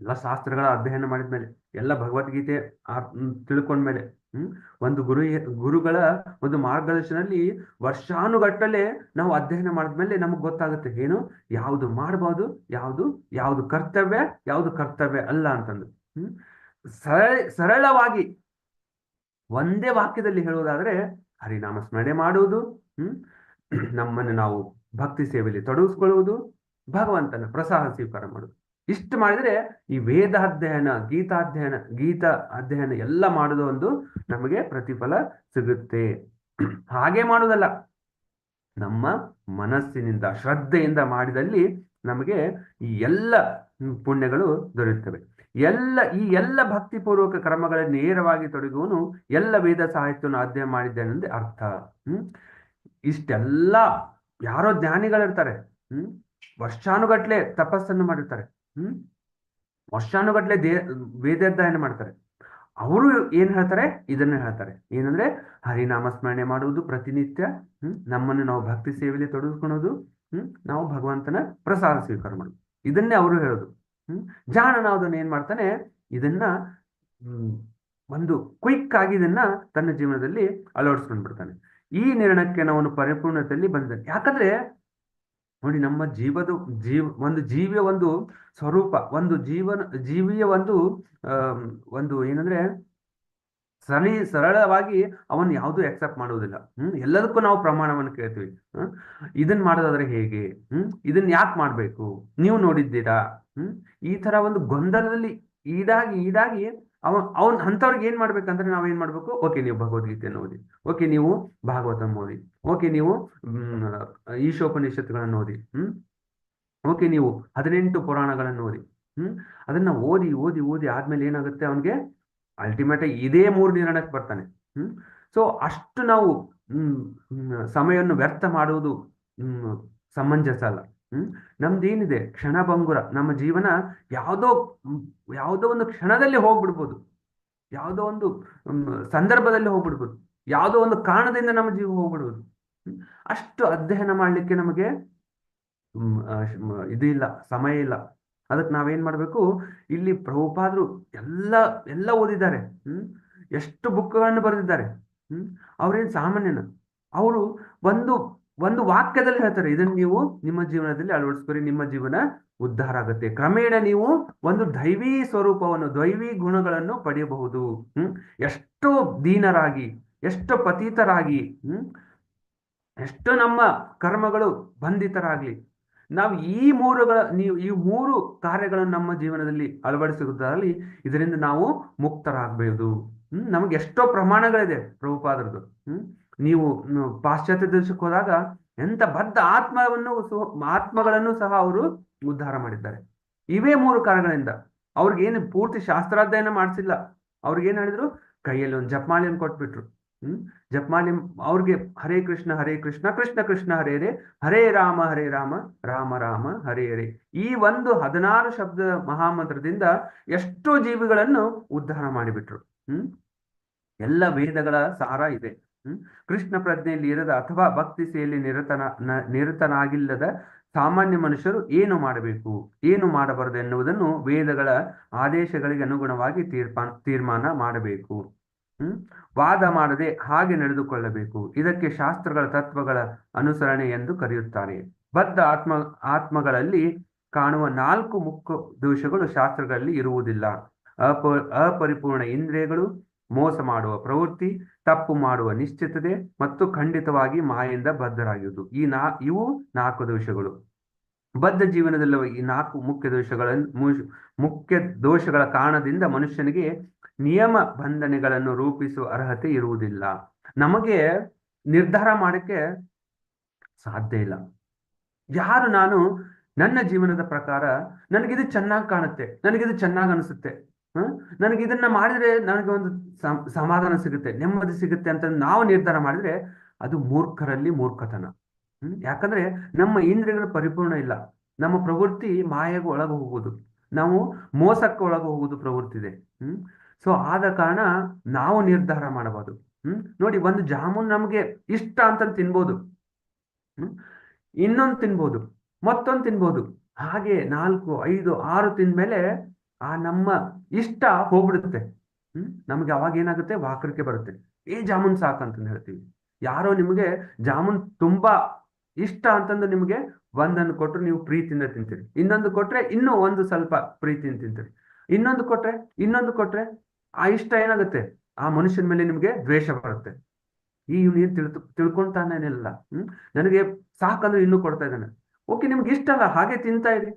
Speaker 1: ಎಲ್ಲ ಶಾಸ್ತ್ರಗಳ ಅಧ್ಯಯನ ಮಾಡಿದ್ಮೇಲೆ, ಎಲ್ಲ ಭಗವದ್ಗೀತೆ ತಿಳ್ಕೊಂಡ ಮೇಲೆ ತಿಳ್ಕೊಂಡ್ಮೇಲೆ, ಹ್ಮ್, ಒಂದು ಗುರು, ಗುರುಗಳ ಒಂದು ಮಾರ್ಗದರ್ಶನಲ್ಲಿ ವರ್ಷಾನುಗಟ್ಟಲೆ ನಾವು ಅಧ್ಯಯನ ಮಾಡಿದ್ಮೇಲೆ ನಮಗ್ ಗೊತ್ತಾಗುತ್ತೆ, ಏನು? ಯಾವುದು ಮಾಡಬಹುದು ಯಾವುದು ಯಾವುದು ಕರ್ತವ್ಯ ಯಾವುದು ಕರ್ತವ್ಯ ಅಲ್ಲ ಅಂತಂದು. ಹ್ಮ್, ಸರಳ, ಸರಳವಾಗಿ ಒಂದೇ ವಾಕ್ಯದಲ್ಲಿ ಹೇಳುವುದಾದ್ರೆ, ಹರಿನಾಮ ಸ್ಮರಣೆ ಮಾಡುವುದು, ಹ್ಮ್, ನಮ್ಮನ್ನು ನಾವು ಭಕ್ತಿ ಸೇವೆಯಲ್ಲಿ ತೊಡಗಿಸ್ಕೊಳ್ಳುವುದು, ಭಗವಂತನ ಪ್ರಸಾದ ಸ್ವೀಕಾರ ಮಾಡುವುದು. ಇಷ್ಟು ಮಾಡಿದ್ರೆ ಈ ವೇದ ಅಧ್ಯಯನ ಗೀತಾಧ್ಯಯನ, ಗೀತ ಅಧ್ಯಯನ ಎಲ್ಲ ಮಾಡೋದು ಒಂದು ನಮಗೆ ಪ್ರತಿಫಲ ಸಿಗುತ್ತೆ. ಹಾಗೆ ಮಾಡುವುದಲ್ಲ ನಮ್ಮ ಮನಸ್ಸಿನಿಂದ, ಶ್ರದ್ಧೆಯಿಂದ ಮಾಡಿದಲ್ಲಿ ನಮಗೆ ಈ ಎಲ್ಲ ಪುಣ್ಯಗಳು ದೊರೆಯುತ್ತವೆ. ಎಲ್ಲ, ಈ ಎಲ್ಲ ಭಕ್ತಿಪೂರ್ವಕ ಕ್ರಮಗಳಲ್ಲಿ ನೇರವಾಗಿ ತೊಡಗುವನು ಎಲ್ಲ ವೇದ ಸಾಹಿತ್ಯವನ್ನು ಅಧ್ಯಯನ ಮಾಡಿದ್ದೇನೆಂದೇ ಅರ್ಥ. ಹ್ಮ್? ಇಷ್ಟೆಲ್ಲ ಯಾರೋ ಜ್ಞಾನಿಗಳಿರ್ತಾರೆ. ಹ್ಮ್? ವರ್ಷಾನುಗಟ್ಲೆ ತಪಸ್ಸನ್ನು ಮಾಡಿರ್ತಾರೆ. ಹ್ಮ್? ವರ್ಷಾನುಗಟ್ಲೆ ದೇ, ವೇದಾಧ್ಯಯನ ಮಾಡ್ತಾರೆ. ಅವರು ಏನ್ ಹೇಳ್ತಾರೆ? ಇದನ್ನ ಹೇಳ್ತಾರೆ. ಏನಂದ್ರೆ, ಹರಿನಾಮ ಸ್ಮರಣೆ ಮಾಡುವುದು ಪ್ರತಿನಿತ್ಯ, ಹ್ಮ್? ನಮ್ಮನ್ನು ನಾವು ಭಕ್ತಿ ಸೇವೆಯಲ್ಲಿ ತೊಡಗಿಸ್ಕೊಳ್ಳೋದು ಹ್ಮ್? ನಾವು ಭಗವಂತನ ಪ್ರಸಾದ ಸ್ವೀಕಾರ ಮಾಡೋದು. ಇದನ್ನೇ ಅವರು ಹೇಳೋದು, ಹ್ಮ್? ಜಾಣನಾದವನು ಏನ್ ಮಾಡ್ತಾನೆ? ಇದನ್ನ ಒಂದು ಕ್ವಿಕ್ ಆಗಿ ಇದನ್ನ ತನ್ನ ಜೀವನದಲ್ಲಿ ಅಳವಡಿಸ್ಕೊಂಡ್ಬಿಡ್ತಾನೆ. ಈ ನಿರ್ಣಯಕ್ಕೆ ನಾವು ಪರಿಪೂರ್ಣತೆಯಲ್ಲಿ ಬಂದ ಯಾಕಂದ್ರೆ ನೋಡಿ ನಮ್ಮ ಜೀವದ ಜೀವ ಒಂದು ಜೀವಿಯ ಒಂದು ಸ್ವರೂಪ, ಒಂದು ಜೀವನ ಜೀವಿಯ ಒಂದು ಒಂದು ಏನಂದ್ರೆ ಸರಿ ಸರಳವಾಗಿ ಅವನ್ ಯಾವುದು ಎಕ್ಸೆಪ್ಟ್ ಮಾಡುವುದಿಲ್ಲ. ಹ್ಮ್, ಎಲ್ಲದಕ್ಕೂ ನಾವು ಪ್ರಮಾಣವನ್ನು ಕೇಳ್ತೀವಿ. ಹ್ಮ್, ಇದನ್ ಮಾಡೋದಾದ್ರೆ ಹೇಗೆ? ಹ್ಮ್, ಇದನ್ ಯಾಕೆ ಮಾಡ್ಬೇಕು? ನೀವು ನೋಡಿದ್ದೀರಾ? ಹ್ಮ್, ಈ ತರ ಒಂದು ಗೊಂದಲದಲ್ಲಿ ಈಡಾಗಿ ಈಡಾಗಿ ಅವನ್ ಅವನ್, ಅಂಥವ್ರಿಗೆ ಏನ್ ಮಾಡ್ಬೇಕಂದ್ರೆ ನಾವ್ ಏನ್ ಮಾಡ್ಬೇಕು? ಓಕೆ, ನೀವು ಭಗವದ್ಗೀತೆಯನ್ನು ಓದಿ. ಓಕೆ, ನೀವು ಭಾಗವತಂ ಓದಿ. ಓಕೆ, ನೀವು ಈಶೋಪನಿಷತ್ಗಳನ್ನು ಓದಿ. ಹ್ಮ್? ಓಕೆ, ನೀವು ಹದಿನೆಂಟು ಪುರಾಣಗಳನ್ನು ಓದಿ. ಹ್ಮ್? ಅದನ್ನ ಓದಿ ಓದಿ ಓದಿ ಆದ್ಮೇಲೆ ಏನಾಗುತ್ತೆ ಅವನಿಗೆ? ಅಲ್ಟಿಮೇಟ್ ಇದೇ ಮೂರು ನಿರ್ಣಯಕ್ಕೆ ಬರ್ತಾನೆ. ಹ್ಮ್? ಸೊ ಅಷ್ಟು ನಾವು ಸಮಯವನ್ನು ವ್ಯರ್ಥ ಮಾಡುವುದು ಸಮಂಜಸ ಅಲ್ಲ. ನಮ್ದೇನಿದೆ? ಕ್ಷಣಭಂಗುರ ನಮ್ಮ ಜೀವನ ಯಾವುದೋ ಯಾವುದೋ ಒಂದು ಕ್ಷಣದಲ್ಲಿ ಹೋಗ್ಬಿಡ್ಬೋದು. ಯಾವುದೋ ಒಂದು ಸಂದರ್ಭದಲ್ಲಿ ಹೋಗ್ಬಿಡ್ಬೋದು. ಯಾವುದೋ ಒಂದು ಕಾರಣದಿಂದ ನಮ್ಮ ಜೀವ ಹೋಗ್ಬಿಡ್ಬೋದು. ಅಷ್ಟು ಅಧ್ಯಯನ ಮಾಡ್ಲಿಕ್ಕೆ ನಮಗೆ ಇದು ಇಲ್ಲ, ಸಮಯ ಇಲ್ಲ. ಅದಕ್ಕೆ ನಾವೇನ್ ಮಾಡ್ಬೇಕು? ಇಲ್ಲಿ ಪ್ರಭುಪಾದ್ರು ಎಲ್ಲ ಎಲ್ಲ ಓದಿದ್ದಾರೆ. ಹ್ಮ್? ಎಷ್ಟು ಬುಕ್ಗಳನ್ನು ಬರೆದಿದ್ದಾರೆ. ಹ್ಮ್? ಅವ್ರೇನ್ ಸಾಮಾನ್ಯನ? ಅವರು ಒಂದು ಒಂದು ವಾಕ್ಯದಲ್ಲಿ ಹೇಳ್ತಾರೆ, ಇದನ್ನ ನೀವು ನಿಮ್ಮ ಜೀವನದಲ್ಲಿ ಅಳವಡಿಸ್ಕೊರಿ, ನಿಮ್ಮ ಜೀವನ ಉದ್ಧಾರ ಆಗುತ್ತೆ. ಕ್ರಮೇಣ ನೀವು ಒಂದು ದೈವಿ ಸ್ವರೂಪವನ್ನು, ದೈವಿ ಗುಣಗಳನ್ನು ಪಡೆಯಬಹುದು. ಹ್ಮ್? ಎಷ್ಟು ದೀನರಾಗಿ, ಎಷ್ಟು ಪತೀತರಾಗಿ, ಹ್ಮ್? ಎಷ್ಟು ನಮ್ಮ ಕರ್ಮಗಳು ಬಂಧಿತರಾಗ್ಲಿ, ನಾವು ಈ ಮೂರುಗಳ, ನೀವು ಈ ಮೂರು ಕಾರ್ಯಗಳನ್ನು ನಮ್ಮ ಜೀವನದಲ್ಲಿ ಅಳವಡಿಸುವುದರಲ್ಲಿ ಇದರಿಂದ ನಾವು ಮುಕ್ತರಾಗಬಹುದು ಹ್ಮ್? ನಮಗೆ ಎಷ್ಟೋ ಪ್ರಮಾಣಗಳಿದೆ ಪ್ರಭುಪಾದರದು ಹ್ಮ್? ನೀವು ಪಾಶ್ಚಾತ್ಯ ದೇಶಕ್ಕೆ ಹೋದಾಗ ಎಂತ ಬದ್ಧ ಆತ್ಮವನ್ನು ಆತ್ಮಗಳನ್ನು ಸಹ ಅವರು ಉದ್ಧಾರ ಮಾಡಿದ್ದಾರೆ. ಇವೇ ಮೂರು ಕಾರಣಗಳಿಂದ. ಅವ್ರಿಗೇನು ಪೂರ್ತಿ ಶಾಸ್ತ್ರಾಧ್ಯಯನ ಮಾಡಿಸಿಲ್ಲ. ಅವ್ರಿಗೇನ್ ಹೇಳಿದ್ರು? ಕೈಯಲ್ಲಿ ಒಂದು ಜಪಮಾಲೆಯನ್ನು ಕೊಟ್ಬಿಟ್ರು. ಹ್ಮ್? ಜಪಮಾಲಿ ಅವ್ರಿಗೆ ಹರೇ ಕೃಷ್ಣ ಹರೇ ಕೃಷ್ಣ ಕೃಷ್ಣ ಕೃಷ್ಣ, ಹರೇ ಹರೇ ಹರೇ ರಾಮ ಹರೇ ರಾಮ ರಾಮ ರಾಮ, ಹರೇ ಹರೇ ಈ ಒಂದು ಹದಿನಾರು ಶಬ್ದ ಮಹಾಮಂತ್ರದಿಂದ ಎಷ್ಟೋ ಜೀವಿಗಳನ್ನು ಉದ್ಧಾರ ಮಾಡಿಬಿಟ್ರು. ಹ್ಮ್? ಎಲ್ಲ ವೇದಗಳ ಸಾರ ಇದೆ. ಕೃಷ್ಣ ಪ್ರಜ್ಞೆಯಲ್ಲಿ ಇರದ ಅಥವಾ ಭಕ್ತಿ ಸೇಲಿ ನಿರತನ ನಿರತನಾಗಿಲ್ಲದ ಸಾಮಾನ್ಯ ಮನುಷ್ಯರು ಏನು ಮಾಡಬೇಕು? ಏನು ಮಾಡಬಾರದು ಎನ್ನುವುದನ್ನು ವೇದಗಳ ಆದೇಶಗಳಿಗೆ ಅನುಗುಣವಾಗಿ ತೀರ್ಪಾ ತೀರ್ಮಾನ ಮಾಡಬೇಕು. ಹ್ಮ್? ವಾದ ಮಾಡದೆ ಹಾಗೆ ನಡೆದುಕೊಳ್ಳಬೇಕು. ಇದಕ್ಕೆ ಶಾಸ್ತ್ರಗಳ ತತ್ವಗಳ ಅನುಸರಣೆ ಎಂದು ಕರೆಯುತ್ತಾರೆ. ಬದ್ಧ ಆತ್ಮ, ಆತ್ಮಗಳಲ್ಲಿ ಕಾಣುವ ನಾಲ್ಕು ಮುಖ್ಯ ದೋಷಗಳು ಶಾಸ್ತ್ರಗಳಲ್ಲಿ ಇರುವುದಿಲ್ಲ. ಅಪ, ಅಪರಿಪೂರ್ಣ ಇಂದ್ರಿಯಗಳು ಮೋಸ ಮಾಡುವ ಪ್ರವೃತ್ತಿ, ತಪ್ಪು ಮಾಡುವ ನಿಶ್ಚಿತತೆ ಮತ್ತು ಖಂಡಿತವಾಗಿ ಮಾಯಿಂದ ಬದ್ಧರಾಗಿರುವುದು. ಈ ನಾ, ಇವು ನಾಲ್ಕು ದೋಷಗಳು. ಬದ್ಧ ಜೀವನದಲ್ಲಿ ಈ ನಾಲ್ಕು ಮುಖ್ಯ ದೋಷಗಳ ಮುಖ್ಯ ದೋಷಗಳ ಕಾರಣದಿಂದ ಮನುಷ್ಯನಿಗೆ ನಿಯಮ ಬಂಧನೆಗಳನ್ನು ರೂಪಿಸುವ ಅರ್ಹತೆ ಇರುವುದಿಲ್ಲ. ನಮಗೆ ನಿರ್ಧಾರ ಮಾಡಕ್ಕೆ ಸಾಧ್ಯ ಇಲ್ಲ. ಯಾರು ನಾನು, ನನ್ನ ಜೀವನದ ಪ್ರಕಾರ ನನಗಿದು ಚೆನ್ನಾಗಿ ಕಾಣುತ್ತೆ, ನನಗಿದು ಚೆನ್ನಾಗಿ ಅನಿಸುತ್ತೆ. ನನಗೆ ಇದನ್ನ ಮಾಡಿದ್ರೆ ನನಗೆ ಒಂದು ಸಮ- ಸಮಾಧಾನ ಸಿಗುತ್ತೆ, ನೆಮ್ಮದಿ ಸಿಗುತ್ತೆ ಅಂತ ನಾವು ನಿರ್ಧಾರ ಮಾಡಿದ್ರೆ ಅದು ಮೂರ್ಖರಲ್ಲಿ ಮೂರ್ಖತನ. ಯಾಕಂದ್ರೆ ನಮ್ಮ ಇಂದ್ರಿಯಗಳು ಪರಿಪೂರ್ಣ ಇಲ್ಲ. ನಮ್ಮ ಪ್ರವೃತ್ತಿ ಮಾಯೆಗೆ ಒಳಗೆ ಹೋಗುವುದು. ನಾವು ಮೋಸಕ್ಕೆ ಒಳಗೆ ಹೋಗುವುದು ಪ್ರವೃತ್ತಿ ಇದೆ. ಹ್ಮ್? ಸೊ ಆದ ಕಾರಣ ನಾವು ನಿರ್ಧಾರ ಮಾಡಬಹುದು ಹ್ಮ್? ನೋಡಿ, ಒಂದು ಜಾಮೂನ್ ನಮಗೆ ಇಷ್ಟ ಅಂತ ತಿನ್ಬೋದು. ಹ್ಮ್? ಇನ್ನೊಂದು ತಿನ್ಬೋದು, ಮತ್ತೊಂದು ತಿನ್ಬೋದು. ಹಾಗೆ ನಾಲ್ಕು, ಐದು, ಆರು ತಿಂದ್ಮೇಲೆ ಆ ನಮ್ಮ ಇಷ್ಟ ಹೋಗ್ಬಿಡುತ್ತೆ. ಹ್ಮ್? ನಮ್ಗೆ ಅವಾಗ ಏನಾಗುತ್ತೆ? ವಾಕರಿಕೆ ಬರುತ್ತೆ. ಏ, ಜಾಮೂನ್ ಸಾಕಂತಂದು ಹೇಳ್ತೀವಿ. ಯಾರೋ ನಿಮಗೆ ಜಾಮೂನ್ ತುಂಬಾ ಇಷ್ಟ ಅಂತಂದು ನಿಮಗೆ ಒಂದನ್ನು ಕೊಟ್ರೆ ನೀವು ಪ್ರೀತಿಯಿಂದ ತಿಂತೀರಿ. ಇನ್ನೊಂದು ಕೊಟ್ರೆ ಇನ್ನೂ ಒಂದು ಸ್ವಲ್ಪ ಪ್ರೀತಿಯಿಂದ ತಿಂತೀರಿ. ಇನ್ನೊಂದು ಕೊಟ್ರೆ ಇನ್ನೊಂದು ಕೊಟ್ರೆ ಆ ಇಷ್ಟ ಏನಾಗುತ್ತೆ? ಆ ಮನುಷ್ಯನ ಮೇಲೆ ನಿಮಗೆ ದ್ವೇಷ ಬರುತ್ತೆ. ಈ ಇವ್ನು ಏನ್ ತಿಳ್ತು ತಿಳ್ಕೊಂತಾನೇನಿಲ್ಲ ಹ್ಮ್? ನನಗೆ ಸಾಕಂದ್ರೆ ಇನ್ನೂ ಕೊಡ್ತಾ ಇದ್ದಾನೆ. ಓಕೆ, ನಿಮ್ಗೆ ಇಷ್ಟ ಅಲ್ಲ, ಹಾಗೆ ತಿಂತಾ ಇರಿ.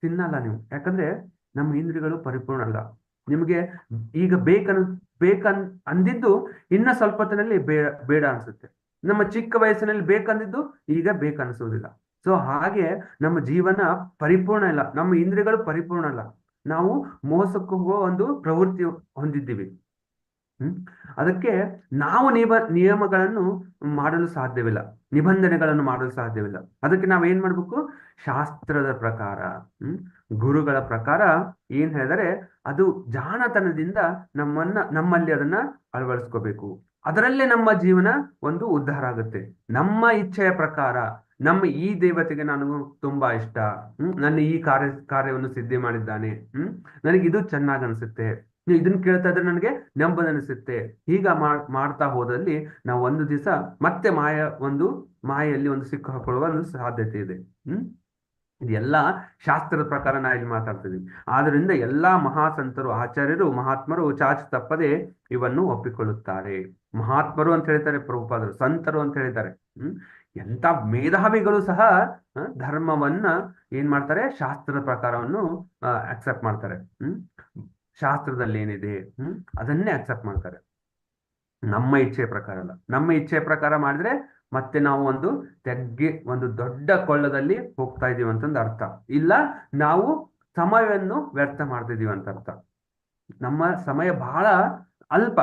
Speaker 1: ತಿನ್ನಲ್ಲ ನೀವು. ಯಾಕಂದ್ರೆ ನಮ್ಮ ಇಂದ್ರಿಯಗಳು ಪರಿಪೂರ್ಣ ಅಲ್ಲ ನಿಮಗೆ ಈಗ ಬೇಕನ್ ಬೇಕನ್, ಅಂದಿದ್ದು ಇನ್ನ ಸ್ವಲ್ಪತನಲ್ಲಿ ಬೇಡ ಬೇಡ ಅನ್ಸುತ್ತೆ. ನಮ್ಮ ಚಿಕ್ಕ ವಯಸ್ಸಿನಲ್ಲಿ ಬೇಕಂದಿದ್ದು ಈಗ ಬೇಕನ್ಸೋದಿಲ್ಲ ಸೊ ಹಾಗೆ ನಮ್ಮ ಜೀವನ ಪರಿಪೂರ್ಣ ಇಲ್ಲ. ನಮ್ಮ ಇಂದ್ರಿಯಗಳು ಪರಿಪೂರ್ಣ ಅಲ್ಲ ನಾವು ಮೋಸಕ್ಕೆ ಹೋಗೋ ಒಂದು ಪ್ರವೃತ್ತಿ ಹೊಂದಿದ್ದೀವಿ. ಅದಕ್ಕೆ ನಾವು ನಿಯಮ ನಿಯಮಗಳನ್ನು ಮಾಡಲು ಸಾಧ್ಯವಿಲ್ಲ. ನಿಬಂಧನೆಗಳನ್ನು ಮಾಡಲು ಸಾಧ್ಯವಿಲ್ಲ. ಅದಕ್ಕೆ ನಾವು ಏನ್ ಮಾಡ್ಬೇಕು? ಶಾಸ್ತ್ರದ ಪ್ರಕಾರ, ಹ್ಮ್? ಗುರುಗಳ ಪ್ರಕಾರ ಏನ್ ಹೇಳಿದರೆ ಅದು ಜಾಣತನದಿಂದ ನಮ್ಮನ್ನ, ನಮ್ಮಲ್ಲಿ ಅದನ್ನ ಅಳವಡಿಸ್ಕೋಬೇಕು. ಅದರಲ್ಲೇ ನಮ್ಮ ಜೀವನ ಒಂದು ಉದ್ಧಾರ ಆಗುತ್ತೆ. ನಮ್ಮ ಇಚ್ಛೆಯ ಪ್ರಕಾರ, ನಮ್ಮ ಈ ದೇವತೆಗೆ ನನಗೂ ತುಂಬಾ ಇಷ್ಟ. ಹ್ಮ್? ನನ್ನ ಈ ಕಾರ್ಯ, ಕಾರ್ಯವನ್ನು ಸಿದ್ಧಿ ಮಾಡಿದ್ದಾನೆ. ಹ್ಮ್? ನನಗಿದು ಚೆನ್ನಾಗಿ ಅನ್ಸುತ್ತೆ. ಇದನ್ನ ಕೇಳ್ತಾ ಇದ್ರೆ ನನಗೆ ನೆಮ್ಮದಿ ಅನಿಸುತ್ತೆ ಹೀಗ ಮಾಡ್ ಮಾಡ್ತಾ ಹೋದಲ್ಲಿ ನಾವು ಒಂದು ದಿವಸ ಮತ್ತೆ ಮಾಯ, ಒಂದು ಮಾಯೆಯಲ್ಲಿ ಒಂದು ಸಿಕ್ಕ ಹಾಕೊಳ್ಳುವ ಒಂದು ಸಾಧ್ಯತೆ ಇದೆ. ಹ್ಮ್? ಇದೆಲ್ಲ ಶಾಸ್ತ್ರದ ಪ್ರಕಾರ ನಾ ಇಲ್ಲಿ ಮಾತಾಡ್ತಿದ್ದೀನಿ. ಆದ್ರಿಂದ ಎಲ್ಲಾ ಮಹಾಸಂತರು, ಆಚಾರ್ಯರು, ಮಹಾತ್ಮರು ಚಾಚು ತಪ್ಪದೆ ಇವನ್ನು ಒಪ್ಪಿಕೊಳ್ಳುತ್ತಾರೆ. ಮಹಾತ್ಮರು ಅಂತ ಹೇಳ್ತಾರೆ ಪ್ರಭುಪಾದರು ಸಂತರು ಅಂತ ಹೇಳ್ತಾರೆ ಹ್ಮ್? ಎಂತ ಮೇಧಾವಿಗಳು ಸಹ ಧರ್ಮವನ್ನ ಏನ್ ಮಾಡ್ತಾರೆ? ಶಾಸ್ತ್ರದ ಪ್ರಕಾರವನ್ನು ಅಕ್ಸೆಪ್ಟ್ ಮಾಡ್ತಾರೆ. ಹ್ಮ್? ಶಾಸ್ತ್ರದಲ್ಲಿ ಏನಿದೆ, ಹ್ಮ್, ಅದನ್ನೇ ಅಕ್ಸೆಪ್ಟ್ ಮಾಡ್ತಾರೆ. ನಮ್ಮ ಇಚ್ಛೆ ಪ್ರಕಾರ ಅಲ್ಲ. ನಮ್ಮ ಇಚ್ಛೆ ಪ್ರಕಾರ ಮಾಡಿದ್ರೆ ಮತ್ತೆ ನಾವು ಒಂದು ತೆಗ್ಗೆ, ಒಂದು ದೊಡ್ಡ ಕೊಳ್ಳದಲ್ಲಿ ಹೋಗ್ತಾ ಇದೀವಿ ಅಂತಂದು ಅರ್ಥ. ಇಲ್ಲ, ನಾವು ಸಮಯವನ್ನು ವ್ಯರ್ಥ ಮಾಡ್ತಿದೀವಿ ಅಂತ ಅರ್ಥ. ನಮ್ಮ ಸಮಯ ಬಹಳ ಅಲ್ಪ.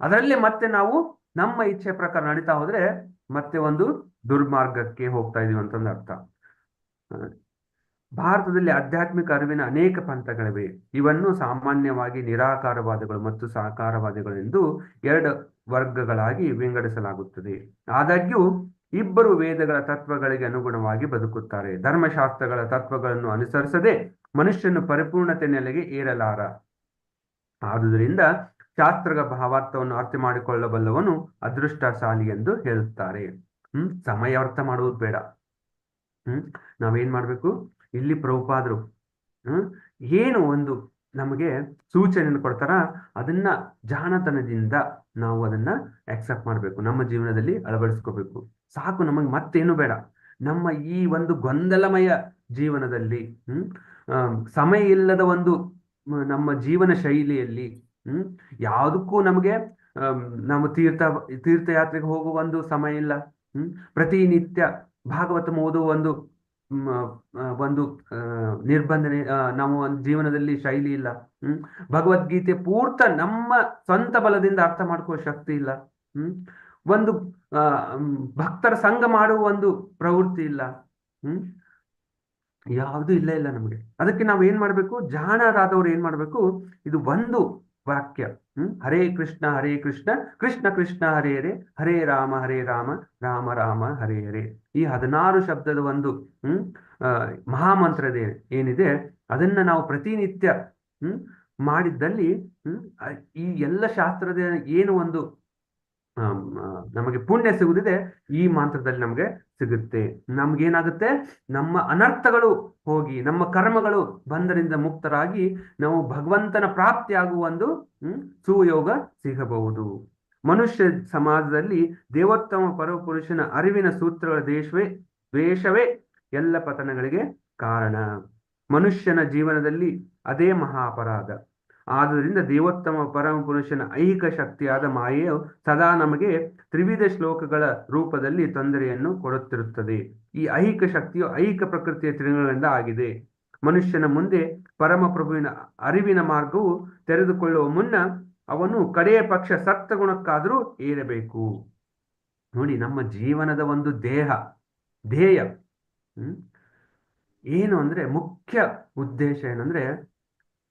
Speaker 1: ಅದರಲ್ಲಿ ಮತ್ತೆ ನಾವು ನಮ್ಮ ಇಚ್ಛೆ ಪ್ರಕಾರ ನಡೀತಾ ಹೋದ್ರೆ ಮತ್ತೆ ಒಂದು ದುರ್ಮಾರ್ಗಕ್ಕೆ ಹೋಗ್ತಾ ಇದೀವಿ ಅಂತಂದು ಅರ್ಥ. ಭಾರತದಲ್ಲಿ ಆಧ್ಯಾತ್ಮಿಕ ಅರಿವಿನ ಅನೇಕ ಪಂಥಗಳಿವೆ. ಇವನ್ನು ಸಾಮಾನ್ಯವಾಗಿ ನಿರಾಕಾರವಾದಿಗಳು ಮತ್ತು ಸಾಕಾರವಾದಿಗಳು ಎಂದು ಎರಡು ವರ್ಗಗಳಾಗಿ ವಿಂಗಡಿಸಲಾಗುತ್ತದೆ. ಆದಾಗ್ಯೂ, ಇಬ್ಬರು ವೇದಗಳ ತತ್ವಗಳಿಗೆ ಅನುಗುಣವಾಗಿ ಬದುಕುತ್ತಾರೆ. ಧರ್ಮಶಾಸ್ತ್ರಗಳ ತತ್ವಗಳನ್ನು ಅನುಸರಿಸದೆ ಮನುಷ್ಯನು ಪರಿಪೂರ್ಣತೆ ನೆಲೆಗೆ ಏರಲಾರ. ಆದುದರಿಂದ ಶಾಸ್ತ್ರದ ಭಾವಾರ್ಥವನ್ನು ಅರ್ಥ ಮಾಡಿಕೊಳ್ಳಬಲ್ಲವನು ಅದೃಷ್ಟಶಾಲಿ ಎಂದು ಹೇಳುತ್ತಾರೆ. ಹ್ಮ್, ಸಮಯ ಅರ್ಥ ಮಾಡುವುದು ಬೇಡ. ಹ್ಮ್, ನಾವೇನ್ ಮಾಡ್ಬೇಕು? ಇಲ್ಲಿ ಪ್ರಭುಪಾದರು ಏನು ಒಂದು ನಮಗೆ ಸೂಚನೆಯನ್ನು ಕೊಡ್ತಾರ, ಅದನ್ನ ಜಾಣತನದಿಂದ ನಾವು ಅದನ್ನ ಅಕ್ಸೆಪ್ಟ್ ಮಾಡಬೇಕು, ನಮ್ಮ ಜೀವನದಲ್ಲಿ ಅಳವಡಿಸ್ಕೋಬೇಕು. ಸಾಕು ನಮಗೆ ಮತ್ತೇನು ಬೇಡ. ನಮ್ಮ ಈ ಒಂದು ಗೊಂದಲಮಯ ಜೀವನದಲ್ಲಿ ಸಮಯ ಇಲ್ಲದ ಒಂದು ನಮ್ಮ ಜೀವನ ಶೈಲಿಯಲ್ಲಿ ಯಾವುದಕ್ಕೂ ನಮಗೆ ನಮ್ಮ ತೀರ್ಥ, ತೀರ್ಥಯಾತ್ರೆಗೆ ಹೋಗುವ ಒಂದು ಸಮಯ ಇಲ್ಲ ಪ್ರತಿನಿತ್ಯ ಭಾಗವತ ಓದುವ ಒಂದು ಒಂದು ನಿರ್ಬಂಧನೆ ನಾವು ಒಂದು ಜೀವನದಲ್ಲಿ ಶೈಲಿ ಇಲ್ಲ. ಹ್ಮ್? ಭಗವದ್ಗೀತೆ ಪೂರ್ತ ನಮ್ಮ ಸ್ವಂತ ಬಲದಿಂದ ಅರ್ಥ ಮಾಡ್ಕೋ ಶಕ್ತಿ ಇಲ್ಲ. ಹ್ಮ್? ಒಂದು ಭಕ್ತರ ಸಂಘ ಮಾಡುವ ಒಂದು ಪ್ರವೃತ್ತಿ ಇಲ್ಲ. ಹ್ಮ್? ಯಾವುದು ಇಲ್ಲ ಇಲ್ಲ ನಮಗೆ. ಅದಕ್ಕೆ ನಾವು ಏನ್ ಮಾಡ್ಬೇಕು? ಜಾಣರಾದವ್ರು ಏನ್ ಮಾಡ್ಬೇಕು? ಇದು ಒಂದು ವಾಕ್ಯ ಹರೇ ಕೃಷ್ಣ ಹರೇ ಕೃಷ್ಣ ಕೃಷ್ಣ ಕೃಷ್ಣ, ಹರೇ ಹರೇ ಹರೇ ರಾಮ ಹರೇ ರಾಮ ರಾಮ ರಾಮ, ಹರೇ ಹರೇ. ಈ ಹದಿನಾರು ಶಬ್ದದ ಒಂದು, ಹ್ಮ್? ಮಹಾಮಂತ್ರದ ಏನಿದೆ, ಅದನ್ನ ನಾವು ಪ್ರತಿನಿತ್ಯ, ಹ್ಮ್? ಮಾಡಿದ್ದಲ್ಲಿ, ಹ್ಮ್? ಈ ಎಲ್ಲ ಶಾಸ್ತ್ರದ ಏನು ಒಂದು ನಮಗೆ ಪುಣ್ಯ ಸಿಗುದಿದೆ ಈ ಮಂತ್ರದಲ್ಲಿ ನಮಗೆ ಸಿಗುತ್ತೆ. ನಮ್ಗೇನಾಗುತ್ತೆ? ನಮ್ಮ ಅನರ್ಥಗಳು ಹೋಗಿ, ನಮ್ಮ ಕರ್ಮಗಳು ಬಂಧನದಿಂದ ಮುಕ್ತರಾಗಿ ನಾವು ಭಗವಂತನ ಪ್ರಾಪ್ತಿಯಾಗುವ ಒಂದು ಸುಯೋಗ ಸಿಗಬಹುದು. ಮನುಷ್ಯ ಸಮಾಜದಲ್ಲಿ ದೇವೋತ್ತಮ ಪರಪುರುಷನ ಅರಿವಿನ ಸೂತ್ರಗಳ ದೇಶವೇ, ದ್ವೇಷವೇ ಎಲ್ಲ ಪತನಗಳಿಗೆ ಕಾರಣ. ಮನುಷ್ಯನ ಜೀವನದಲ್ಲಿ ಅದೇ ಮಹಾ ಅಪರಾಧ ಆದುದರಿಂದ ದೇವೋತ್ತಮ ಪರಮ ಪುರುಷನ ಐಹಿಕ ಶಕ್ತಿಯಾದ ಮಾಯೆಯು ಸದಾ ನಮಗೆ ತ್ರಿವಿಧ ಶ್ಲೋಕಗಳ ರೂಪದಲ್ಲಿ ತೊಂದರೆಯನ್ನು ಕೊಡುತ್ತಿರುತ್ತದೆ. ಈ ಐಹಿಕ ಶಕ್ತಿಯು ಐಹಿಕ ಪ್ರಕೃತಿಯ ತಿರುಗಳಿಂದ ಆಗಿದೆ. ಮನುಷ್ಯನ ಮುಂದೆ ಪರಮ ಪ್ರಭುವಿನ ಅರಿವಿನ ಮಾರ್ಗವು ತೆರೆದುಕೊಳ್ಳುವ ಮುನ್ನ ಅವನು ಕಡೆಯ ಪಕ್ಷ ಸತ್ವಗುಣಕ್ಕಾದರೂ ಏರಬೇಕು. ನೋಡಿ, ನಮ್ಮ ಜೀವನದ ಒಂದು ದೇಹ, ಧ್ಯೇಯ ಏನು ಅಂದ್ರೆ ಮುಖ್ಯ ಉದ್ದೇಶ ಏನಂದ್ರೆ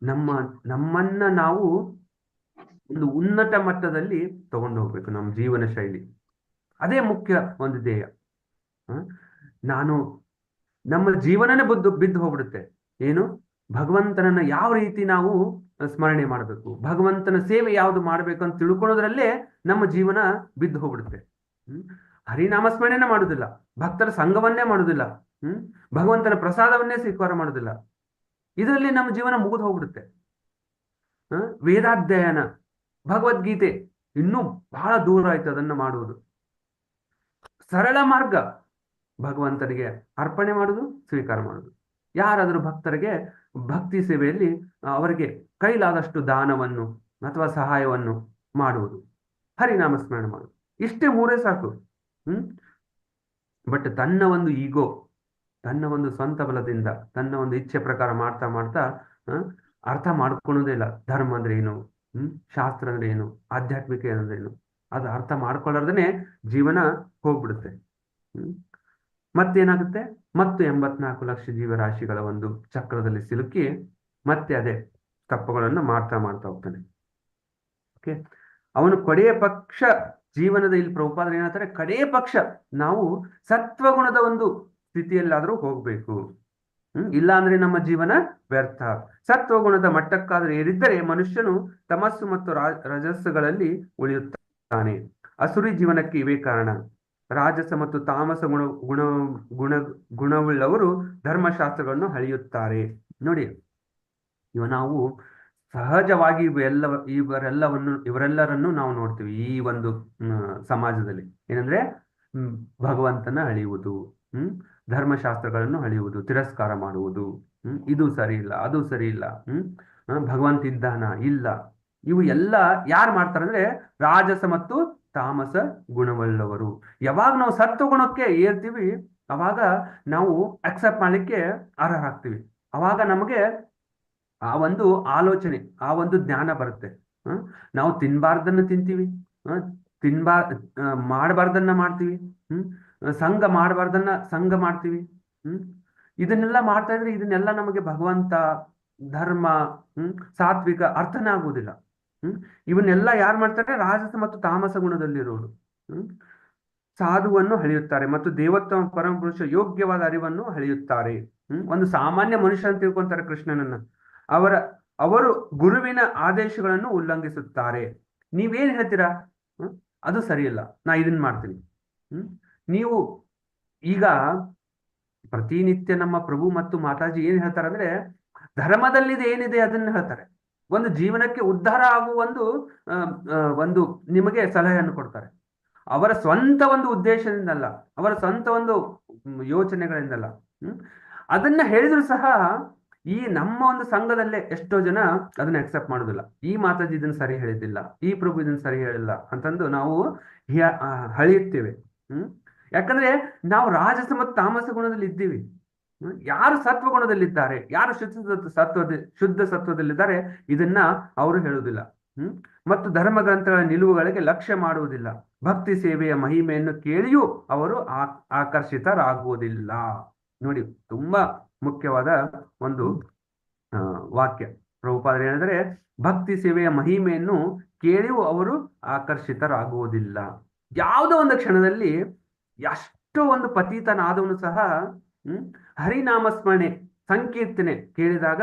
Speaker 1: ನಮ್ಮ, ನಮ್ಮನ್ನ ನಾವು ಒಂದು ಉನ್ನತ ಮಟ್ಟದಲ್ಲಿ ತಗೊಂಡು ಹೋಗ್ಬೇಕು ನಮ್ಮ ಜೀವನ ಶೈಲಿ. ಅದೇ ಮುಖ್ಯ ಒಂದು ಧ್ಯೇಯ? ನಾನು ನಮ್ಮ ಜೀವನನೇ ಬುದ್ದು, ಬಿದ್ದು ಹೋಗ್ಬಿಡುತ್ತೆ. ಏನು? ಭಗವಂತನನ್ನ ಯಾವ ರೀತಿ ನಾವು ಸ್ಮರಣೆ ಮಾಡಬೇಕು? ಭಗವಂತನ ಸೇವೆ ಯಾವುದು ಮಾಡಬೇಕು ಅಂತ ತಿಳ್ಕೊಳ್ಳೋದ್ರಲ್ಲೇ ನಮ್ಮ ಜೀವನ ಬಿದ್ದು ಹೋಗ್ಬಿಡುತ್ತೆ. ಹ್ಮ್? ಹರಿನಾಮ ಸ್ಮರಣೆನೇ ಮಾಡುದಿಲ್ಲ. ಭಕ್ತರ ಸಂಘವನ್ನೇ ಮಾಡುದಿಲ್ಲ. ಹ್ಮ್? ಭಗವಂತನ ಪ್ರಸಾದವನ್ನೇ ಸ್ವೀಕಾರ ಮಾಡುದಿಲ್ಲ. ಇದರಲ್ಲಿ ನಮ್ಮ ಜೀವನ ಮುಗಿದು ಹೋಗ್ಬಿಡುತ್ತೆ? ವೇದಾಧ್ಯಯನ, ಭಗವದ್ಗೀತೆ ಇನ್ನೂ ಬಹಳ ದೂರ ಆಯ್ತು ಅದನ್ನ ಮಾಡುವುದು. ಸರಳ ಮಾರ್ಗ, ಭಗವಂತನಿಗೆ ಅರ್ಪಣೆ ಮಾಡುವುದು, ಸ್ವೀಕಾರ ಮಾಡುವುದು. ಯಾರಾದರೂ ಭಕ್ತರಿಗೆ ಭಕ್ತಿ ಸೇವೆಯಲ್ಲಿ ಅವರಿಗೆ ಕೈಲಾದಷ್ಟು ದಾನವನ್ನು ಅಥವಾ ಸಹಾಯವನ್ನು ಮಾಡುವುದು. ಹರಿನಾಮ ಸ್ಮರಣೆ ಮಾಡುದು ಇಷ್ಟೇ ಮೂರೇ ಸಾಕು. ಹ್ಮ್? ಬಟ್ ತನ್ನ ಒಂದು ಈಗೋ ತನ್ನ ಒಂದು ಸ್ವಂತ ಬಲದಿಂದ, ತನ್ನ ಒಂದು ಇಚ್ಛೆ ಪ್ರಕಾರ ಮಾಡ್ತಾ ಮಾಡ್ತಾ ಅರ್ಥ ಮಾಡ್ಕೊಳ್ಳೋದೇ ಇಲ್ಲ. ಧರ್ಮ ಅಂದ್ರೆ ಏನು? ಹ್ಮ್, ಶಾಸ್ತ್ರ ಅಂದ್ರೆ ಏನು? ಆಧ್ಯಾತ್ಮಿಕ ಅಂದ್ರೆ ಏನು? ಅದು ಅರ್ಥ ಮಾಡ್ಕೊಳ್ಳೋದನ್ನೇ ಜೀವನ ಹೋಗ್ಬಿಡುತ್ತೆ. ಹ್ಮ್, ಮತ್ತೇನಾಗುತ್ತೆ? ಮತ್ತು ಎಂಬತ್ನಾಲ್ಕು ಲಕ್ಷ ಜೀವರಾಶಿಗಳ ಒಂದು ಚಕ್ರದಲ್ಲಿ ಸಿಲುಕಿ ಮತ್ತೆ ಅದೇ ತಪ್ಪುಗಳನ್ನು ಮಾಡ್ತಾ ಮಾಡ್ತಾ ಹೋಗ್ತಾನೆ. ಓಕೆ, ಅವನು ಕಡೆಯ ಪಕ್ಷ ಜೀವನದ ಇಲ್ಲಿ ಪ್ರಭುಪಾದ್ರೆ ಏನಾಗ್ತಾರೆ ಕಡೆಯ ಪಕ್ಷ. ನಾವು ಸತ್ವಗುಣದ ಒಂದು ಸ್ಥಿತಿಯಲ್ಲಾದ್ರೂ ಹೋಗ್ಬೇಕು. ಹ್ಮ್ ಇಲ್ಲ ಅಂದ್ರೆ ನಮ್ಮ ಜೀವನ ವ್ಯರ್ಥ. ಸತ್ವಗುಣದ ಮಟ್ಟಕ್ಕಾದ್ರೂ ಏರಿದ್ದರೆ ಮನುಷ್ಯನು ತಮಸ್ಸು ಮತ್ತು ರಜಸ್ಸುಗಳಲ್ಲಿ ಉಳಿಯುತ್ತಾನೆ. ಅಸುರಿ ಜೀವನಕ್ಕೆ ಇವೇ ಕಾರಣ. ರಾಜಸ ಮತ್ತು ತಾಮಸ ಗುಣ ಗುಣ ಗುಣ, ಗುಣವುಳ್ಳವರು ಧರ್ಮಶಾಸ್ತ್ರಗಳನ್ನು ಹಳಿಯುತ್ತಾರೆ ನೋಡಿ, ಇವ ನಾವು ಸಹಜವಾಗಿ ಇವೆಲ್ಲ ಇವರೆಲ್ಲವನ್ನು, ಇವರೆಲ್ಲರನ್ನು ನಾವು ನೋಡ್ತೀವಿ ಈ ಒಂದು ಸಮಾಜದಲ್ಲಿ. ಏನಂದ್ರೆ ಭಗವಂತನ ಅಳಿಯುವುದು. ಹ್ಮ್ ಧರ್ಮಶಾಸ್ತ್ರಗಳನ್ನು ಅಳೆಯುವುದು ತಿರಸ್ಕಾರ ಮಾಡುವುದು. ಹ್ಮ್ ಇದು ಸರಿ ಇಲ್ಲ ಅದು ಸರಿ ಇಲ್ಲ. ಹ್ಮ್ ಭಗವಂತ ಇದ್ದಾನ ಇಲ್ಲ. ಇವು ಎಲ್ಲ ಯಾರು ಮಾಡ್ತಾರಂದ್ರೆ ರಾಜಸ ಮತ್ತು ತಾಮಸ ಗುಣವಲ್ಲವರು ಯಾವಾಗ ನಾವು ಸತ್ವ ಗುಣಕ್ಕೆ ಏರ್ತೀವಿ ಅವಾಗ ನಾವು ಅಕ್ಸೆಪ್ಟ್ ಮಾಡ್ಲಿಕ್ಕೆ ಅರ್ಹರಾಗ್ತೀವಿ. ಅವಾಗ ನಮಗೆ ಆ ಒಂದು ಆಲೋಚನೆ ಆ ಒಂದು ಜ್ಞಾನ ಬರುತ್ತೆ? ನಾವು ತಿನ್ಬಾರ್ದನ್ನ ತಿಂತೀವಿ? ತಿನ್ಬಾರ್ ಮಾಡಬಾರ್ದನ್ನ ಮಾಡ್ತೀವಿ. ಹ್ಮ್ ಸಂಘ ಮಾಡಬಾರ್ದನ್ನ ಸಂಘ ಮಾಡ್ತೀವಿ. ಹ್ಮ್? ಇದನ್ನೆಲ್ಲ ಮಾಡ್ತಾ ಇದ್ರೆ ಇದನ್ನೆಲ್ಲ ನಮಗೆ ಭಗವಂತ, ಧರ್ಮ, ಹ್ಮ್? ಸಾತ್ವಿಕ ಅರ್ಥನೇ ಆಗುವುದಿಲ್ಲ. ಹ್ಮ್? ಇವನ್ನೆಲ್ಲ ಯಾರು ಮಾಡ್ತಾರೆ? ರಾಜಸ ಮತ್ತು ತಾಮಸ ಗುಣದಲ್ಲಿರೋರು ಹ್ಮ್? ಸಾಧುವನ್ನು ಹಳೆಯುತ್ತಾರೆ ಮತ್ತು ದೇವತ್ವ ಪರಮಪುರುಷ ಯೋಗ್ಯವಾದ ಅರಿವನ್ನು ಹಳೆಯುತ್ತಾರೆ ಹ್ಮ್? ಒಂದು ಸಾಮಾನ್ಯ ಮನುಷ್ಯ ಅಂತ ತಿಳ್ಕೊಂತಾರೆ ಕೃಷ್ಣನನ್ನ. ಅವರ, ಅವರು ಗುರುವಿನ ಆದೇಶಗಳನ್ನು ಉಲ್ಲಂಘಿಸುತ್ತಾರೆ. ನೀವೇನ್ ಹೇಳ್ತೀರಾ? ಅದು ಸರಿಯಿಲ್ಲ. ನಾ ಇದನ್ನ ಮಾಡ್ತೀನಿ. ಹ್ಮ್? ನೀವು ಈಗ ಪ್ರತಿನಿತ್ಯ ನಮ್ಮ ಪ್ರಭು ಮತ್ತು ಮಾತಾಜಿ ಏನ್ ಹೇಳ್ತಾರೆ ಅಂದ್ರೆ, ಧರ್ಮದಲ್ಲಿದೆ ಏನಿದೆ ಅದನ್ನ ಹೇಳ್ತಾರೆ. ಒಂದು ಜೀವನಕ್ಕೆ ಉದ್ಧಾರ ಆಗುವ ಒಂದು ಒಂದು ನಿಮಗೆ ಸಲಹೆಯನ್ನು ಕೊಡ್ತಾರೆ. ಅವರ ಸ್ವಂತ ಒಂದು ಉದ್ದೇಶದಿಂದಲ್ಲ, ಅವರ ಸ್ವಂತ ಒಂದು ಯೋಚನೆಗಳಿಂದಲ್ಲ ಅದನ್ನ ಹೇಳಿದ್ರು ಸಹ ಈ ನಮ್ಮ ಒಂದು ಸಂಘದಲ್ಲೇ ಎಷ್ಟೋ ಜನ ಅದನ್ನ ಅಕ್ಸೆಪ್ಟ್ ಮಾಡೋದಿಲ್ಲ. ಈ ಮಾತಾಜಿ ಇದನ್ನ ಸರಿ ಹೇಳಿದ್ದಿಲ್ಲ, ಈ ಪ್ರಭು ಇದನ್ನ ಸರಿ ಹೇಳಿಲ್ಲ ಅಂತಂದು ನಾವು ಹಳಿಯುತ್ತೇವೆ, ಹ್ಮ್? ಯಾಕಂದ್ರೆ ನಾವು ರಾಜಸ ಮತ್ತು ತಾಮಸ ಗುಣದಲ್ಲಿ ಇದ್ದೀವಿ. ಯಾರು ಸತ್ವ ಗುಣದಲ್ಲಿದ್ದಾರೆ, ಯಾರು ಶುದ್ಧ ಸತ್ವ- ಸತ್ವದ, ಶುದ್ಧ ಸತ್ವದಲ್ಲಿದ್ದಾರೆ, ಇದನ್ನ ಅವರು ಹೇಳುವುದಿಲ್ಲ ಹ್ಮ್, ಮತ್ತು ಧರ್ಮ ಗ್ರಂಥಗಳ ನಿಲುವುಗಳಿಗೆ ಲಕ್ಷ್ಯ ಮಾಡುವುದಿಲ್ಲ. ಭಕ್ತಿ ಸೇವೆಯ ಮಹಿಮೆಯನ್ನು ಕೇಳಿಯೂ ಅವರು ಆಕರ್ಷಿತರಾಗುವುದಿಲ್ಲ. ನೋಡಿ, ತುಂಬಾ ಮುಖ್ಯವಾದ ಒಂದು ವಾಕ್ಯ. ಪ್ರಭುಪಾದರು ಏನಂದ್ರೆ ಭಕ್ತಿ ಸೇವೆಯ ಮಹಿಮೆಯನ್ನು ಕೇಳಿಯೂ ಅವರು ಆಕರ್ಷಿತರಾಗುವುದಿಲ್ಲ. ಯಾವುದೋ ಒಂದು ಕ್ಷಣದಲ್ಲಿ ಎಷ್ಟೋ ಒಂದು ಪತೀತನಾದವನು ಸಹ, ಹ್ಮ್ ಹರಿನಾಮ ಸ್ಮರಣೆ ಸಂಕೀರ್ತನೆ ಕೇಳಿದಾಗ,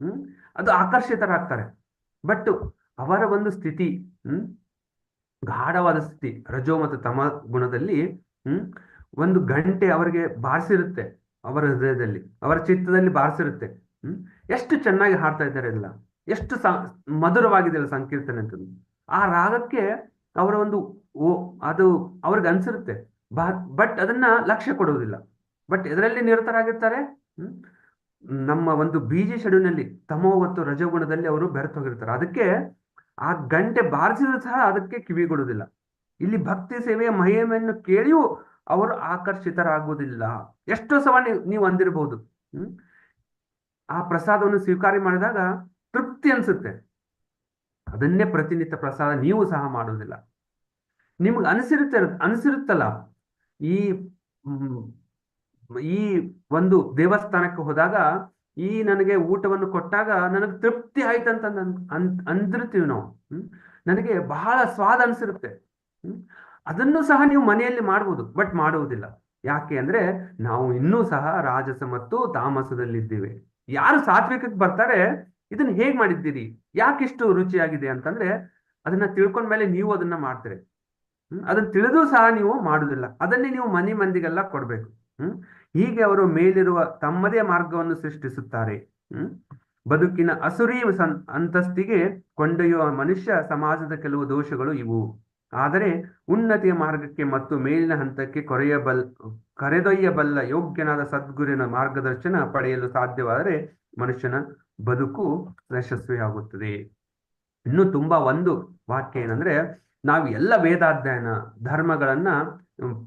Speaker 1: ಹ್ಮ್, ಅದು ಆಕರ್ಷಿತರಾಗ್ತಾರೆ. ಬಟ್ ಅವರ ಒಂದು ಸ್ಥಿತಿ, ಹ್ಮ್, ಗಾಢವಾದ ಸ್ಥಿತಿ, ರಜೋ ಮತ್ತು ತಮ ಗುಣದಲ್ಲಿ, ಹ್ಮ್, ಒಂದು ಗಂಟೆ ಅವರಿಗೆ ಬಾರಿಸಿರುತ್ತೆ ಅವರ ಹೃದಯದಲ್ಲಿ, ಅವರ ಚಿತ್ತದಲ್ಲಿ ಬಾರಿಸಿರುತ್ತೆ. ಹ್ಮ್, ಎಷ್ಟು ಚೆನ್ನಾಗಿ ಹಾಡ್ತಾ ಇದ್ದಾರೆ ಎಲ್ಲ ಎಷ್ಟು ಮಧುರವಾಗಿದೆ ಅಲ್ಲ ಸಂಕೀರ್ತನೆ ಅಂತ ಆ ರಾಗಕ್ಕೆ ಅವರ ಒಂದು ಓ, ಅದು ಅವ್ರಿಗೆ ಅನ್ಸಿರುತ್ತೆ. ಬಟ್ ಅದನ್ನ ಲಕ್ಷ್ಯ ಕೊಡುವುದಿಲ್ಲ. ಬಟ್ ಇದರಲ್ಲಿ ನಿರತರಾಗಿರ್ತಾರೆ? ನಮ್ಮ ಒಂದು ಬೀಜ ಶೆಡ್ಯೂಲ್ನಲ್ಲಿ ತಮೋ ಮತ್ತು ರಜಗುಣದಲ್ಲಿ ಅವರು ಬೆರೆತೋಗಿರ್ತಾರೆ. ಅದಕ್ಕೆ ಆ ಗಂಟೆ ಬಾರಿಸಿದ್ರು ಸಹ ಅದಕ್ಕೆ ಕಿವಿಗೊಡುವುದಿಲ್ಲ ಇಲ್ಲಿ ಭಕ್ತಿ ಸೇವೆಯ ಮಹಿಮೆಯನ್ನು ಕೇಳಿಯೂ ಅವರು ಆಕರ್ಷಿತರಾಗುವುದಿಲ್ಲ. ಎಷ್ಟೋ ಸಲ ನೀವು ಅಂದಿರಬಹುದು. ಆ ಪ್ರಸಾದವನ್ನು ಸ್ವೀಕಾರ ಮಾಡಿದಾಗ ತೃಪ್ತಿ ಅನ್ಸುತ್ತೆ. ಅದನ್ನೇ ಪ್ರತಿನಿತ್ಯ ಪ್ರಸಾದ ನೀವು ಸಹ ಮಾಡುವುದಿಲ್ಲ. ನಿಮ್ಗೆ ಅನಿಸಿರುತ್ತೆ, ಅನಿಸಿರುತ್ತಲ್ಲ. ಈ ಈ ಒಂದು ದೇವಸ್ಥಾನಕ್ಕೆ ಹೋದಾಗ ಈ ನನಗೆ ಊಟವನ್ನು ಕೊಟ್ಟಾಗ ನನಗೆ ತೃಪ್ತಿ ಆಯ್ತಂತ ಅಂದ್ ಅಂದಿರ್ತೀವಿ ನಾವು. ನನಗೆ ಬಹಳ ಸ್ವಾದ ಅನ್ಸಿರುತ್ತೆ. ಅದನ್ನು ಸಹ ನೀವು ಮನೆಯಲ್ಲಿ ಮಾಡ್ಬೋದು, ಬಟ್ ಮಾಡುವುದಿಲ್ಲ. ಯಾಕೆ ಅಂದ್ರೆ ನಾವು ಇನ್ನೂ ಸಹ ರಾಜಸ ಮತ್ತು ತಾಮಸದಲ್ಲಿದ್ದೇವೆ. ಯಾರು ಸಾತ್ವಿಕಕ್ಕೆ ಬರ್ತಾರೆ, ಇದನ್ನ ಹೇಗ್ ಮಾಡಿದ್ದೀರಿ? ಯಾಕಿಷ್ಟು ರುಚಿಯಾಗಿದೆ ಅಂತಂದ್ರೆ ಅದನ್ನ ತಿಳ್ಕೊಂಡ್ಮೇಲೆ ನೀವು ಅದನ್ನ ಮಾಡ್ತೀರಿ. ಹ್ಮ್? ಅದನ್ನ ತಿಳಿದು ಸಹ ನೀವು ಮಾಡುದಿಲ್ಲ. ಅದನ್ನೇ ನೀವು ಮನೆ ಮಂದಿಗೆಲ್ಲ ಕೊಡ್ಬೇಕು. ಹ್ಮ್? ಹೀಗೆ ಅವರು ಮೇಲಿರುವ ತಮ್ಮದೇ ಮಾರ್ಗವನ್ನು ಸೃಷ್ಟಿಸುತ್ತಾರೆ. ಹ್ಮ್? ಬದುಕಿನ ಅಸುರಿ ಅಂತಸ್ತಿಗೆ ಕೊಂಡೊಯ್ಯುವ ಮನುಷ್ಯ ಸಮಾಜದ ಕೆಲವು ದೋಷಗಳು ಇವು. ಆದರೆ ಉನ್ನತಿಯ ಮಾರ್ಗಕ್ಕೆ ಮತ್ತು ಮೇಲಿನ ಹಂತಕ್ಕೆ ಕೊರೆಯಬಲ್, ಕರೆದೊಯ್ಯಬಲ್ಲ ಯೋಗ್ಯನಾದ ಸದ್ಗುರಿನ ಮಾರ್ಗದರ್ಶನ ಪಡೆಯಲು ಸಾಧ್ಯವಾದರೆ ಮನುಷ್ಯನ ಬದುಕು ಯಶಸ್ವಿಯಾಗುತ್ತದೆ. ಇನ್ನು ತುಂಬಾ ಒಂದು ವಾಕ್ಯ ಏನಂದ್ರೆ ನಾವು ಎಲ್ಲ ವೇದಾಧ್ಯಯನ ಧರ್ಮಗಳನ್ನ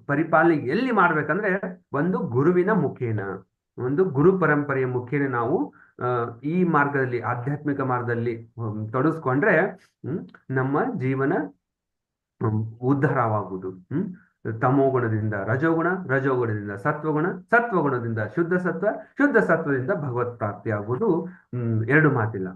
Speaker 1: ಪರಿಪಾಲನೆ ಎಲ್ಲಿ ಮಾಡ್ಬೇಕಂದ್ರೆ ಒಂದು ಗುರುವಿನ ಮುಖೇನ, ಒಂದು ಗುರು ಪರಂಪರೆಯ ಮುಖೇನ ನಾವು ಈ ಮಾರ್ಗದಲ್ಲಿ, ಆಧ್ಯಾತ್ಮಿಕ ಮಾರ್ಗದಲ್ಲಿ ತೊಡಸ್ಕೊಂಡ್ರೆ ನಮ್ಮ ಜೀವನ ಉದ್ಧಾರವಾಗುವುದು, ಹ್ಮ್. ತಮೋಗುಣದಿಂದ ರಜೋಗುಣ, ರಜೋಗುಣದಿಂದ ಸತ್ವಗುಣ, ಸತ್ವಗುಣದಿಂದ ಶುದ್ಧ ಸತ್ವ, ಶುದ್ಧ ಸತ್ವದಿಂದ ಭಗವತ್ ಪ್ರಾಪ್ತಿಯಾಗುವುದು ಆಗುವುದು ಎರಡು ಮಾತಿಲ್ಲ.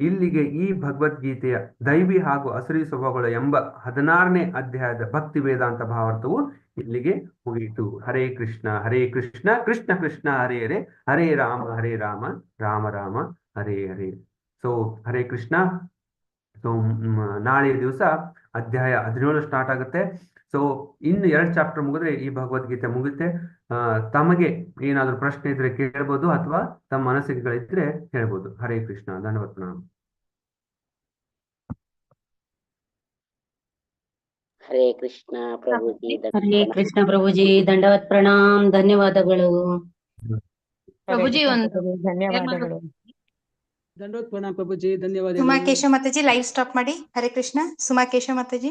Speaker 1: ಇಲ್ಲಿಗೆ ಈ ಭಗವದ್ಗೀತೆಯ ದೈವಿ ಹಾಗೂ ಅಸುರಿ ಸ್ವಭಾವಗಳು ಎಂಬ ಹದಿನಾರನೇ ಅಧ್ಯಾಯದ ಭಕ್ತಿ ವೇದಾಂತ ಭಾವಾರ್ಥವು ಇಲ್ಲಿಗೆ ಮುಗಿಯಿತು. ಹರೇ ಕೃಷ್ಣ ಹರೇ ಕೃಷ್ಣ ಕೃಷ್ಣ ಕೃಷ್ಣ, ಹರೇ ಹರೇ ಹರೇ ರಾಮ ಹರೇ ರಾಮ ರಾಮ ರಾಮ, ಹರೇ ಹರೇ. ಸೊ ಹರೇ ಕೃಷ್ಣ. ಸೊ ನಾಳೆ ದಿವಸ ಅಧ್ಯಾಯ ಹದಿನೇಳು ಸ್ಟಾರ್ಟ್ ಆಗುತ್ತೆ. ಸೊ ಇನ್ನು ಎರಡು ಚಾಪ್ಟರ್ ಮುಗಿದ್ರೆ ಈ ಭಗವದ್ಗೀತೆ ಮುಗುತ್ತೆ ಆ, ತಮಗೆ ಏನಾದರೂ ಪ್ರಶ್ನೆ ಇದ್ರೆ ಕೇಳ್ಬೋದು ಅಥವಾ ತಮ್ಮ ಮನಸ್ಸಿಗೆಗಳಿದ್ರೆ ಹೇಳ್ಬೋದು. ಹರೇ ಕೃಷ್ಣ. ಧನ್ಯವಾದ ಪ್ರಣಾಮ.
Speaker 2: ಹರೇ ಕೃಷ್ಣ ಪ್ರಭುಜಿ
Speaker 3: ಹರೇ ಕೃಷ್ಣ ಪ್ರಭುಜಿ ದಂಡವತ್ ಪ್ರಣಾಮ್. ಧನ್ಯವಾದಗಳು.
Speaker 4: ಪ್ರಭುಜಿ ಒಂದು
Speaker 5: ಧನ್ಯವಾದಗಳು.
Speaker 6: ದಂಡೋತ್ ಪ್ರಣಾಮ್ ಪ್ರಭುಜಿ. ಧನ್ಯವಾದಗಳು.
Speaker 4: ಸುಮಾಕೇಶ ಮಾತಾಜಿ ಲೈವ್ ಸ್ಟಾಪ್ ಮಾಡಿ. ಹರೇ ಕೃಷ್ಣ. ಸುಮಾಕೇಶ ಮಾತಾಜಿ.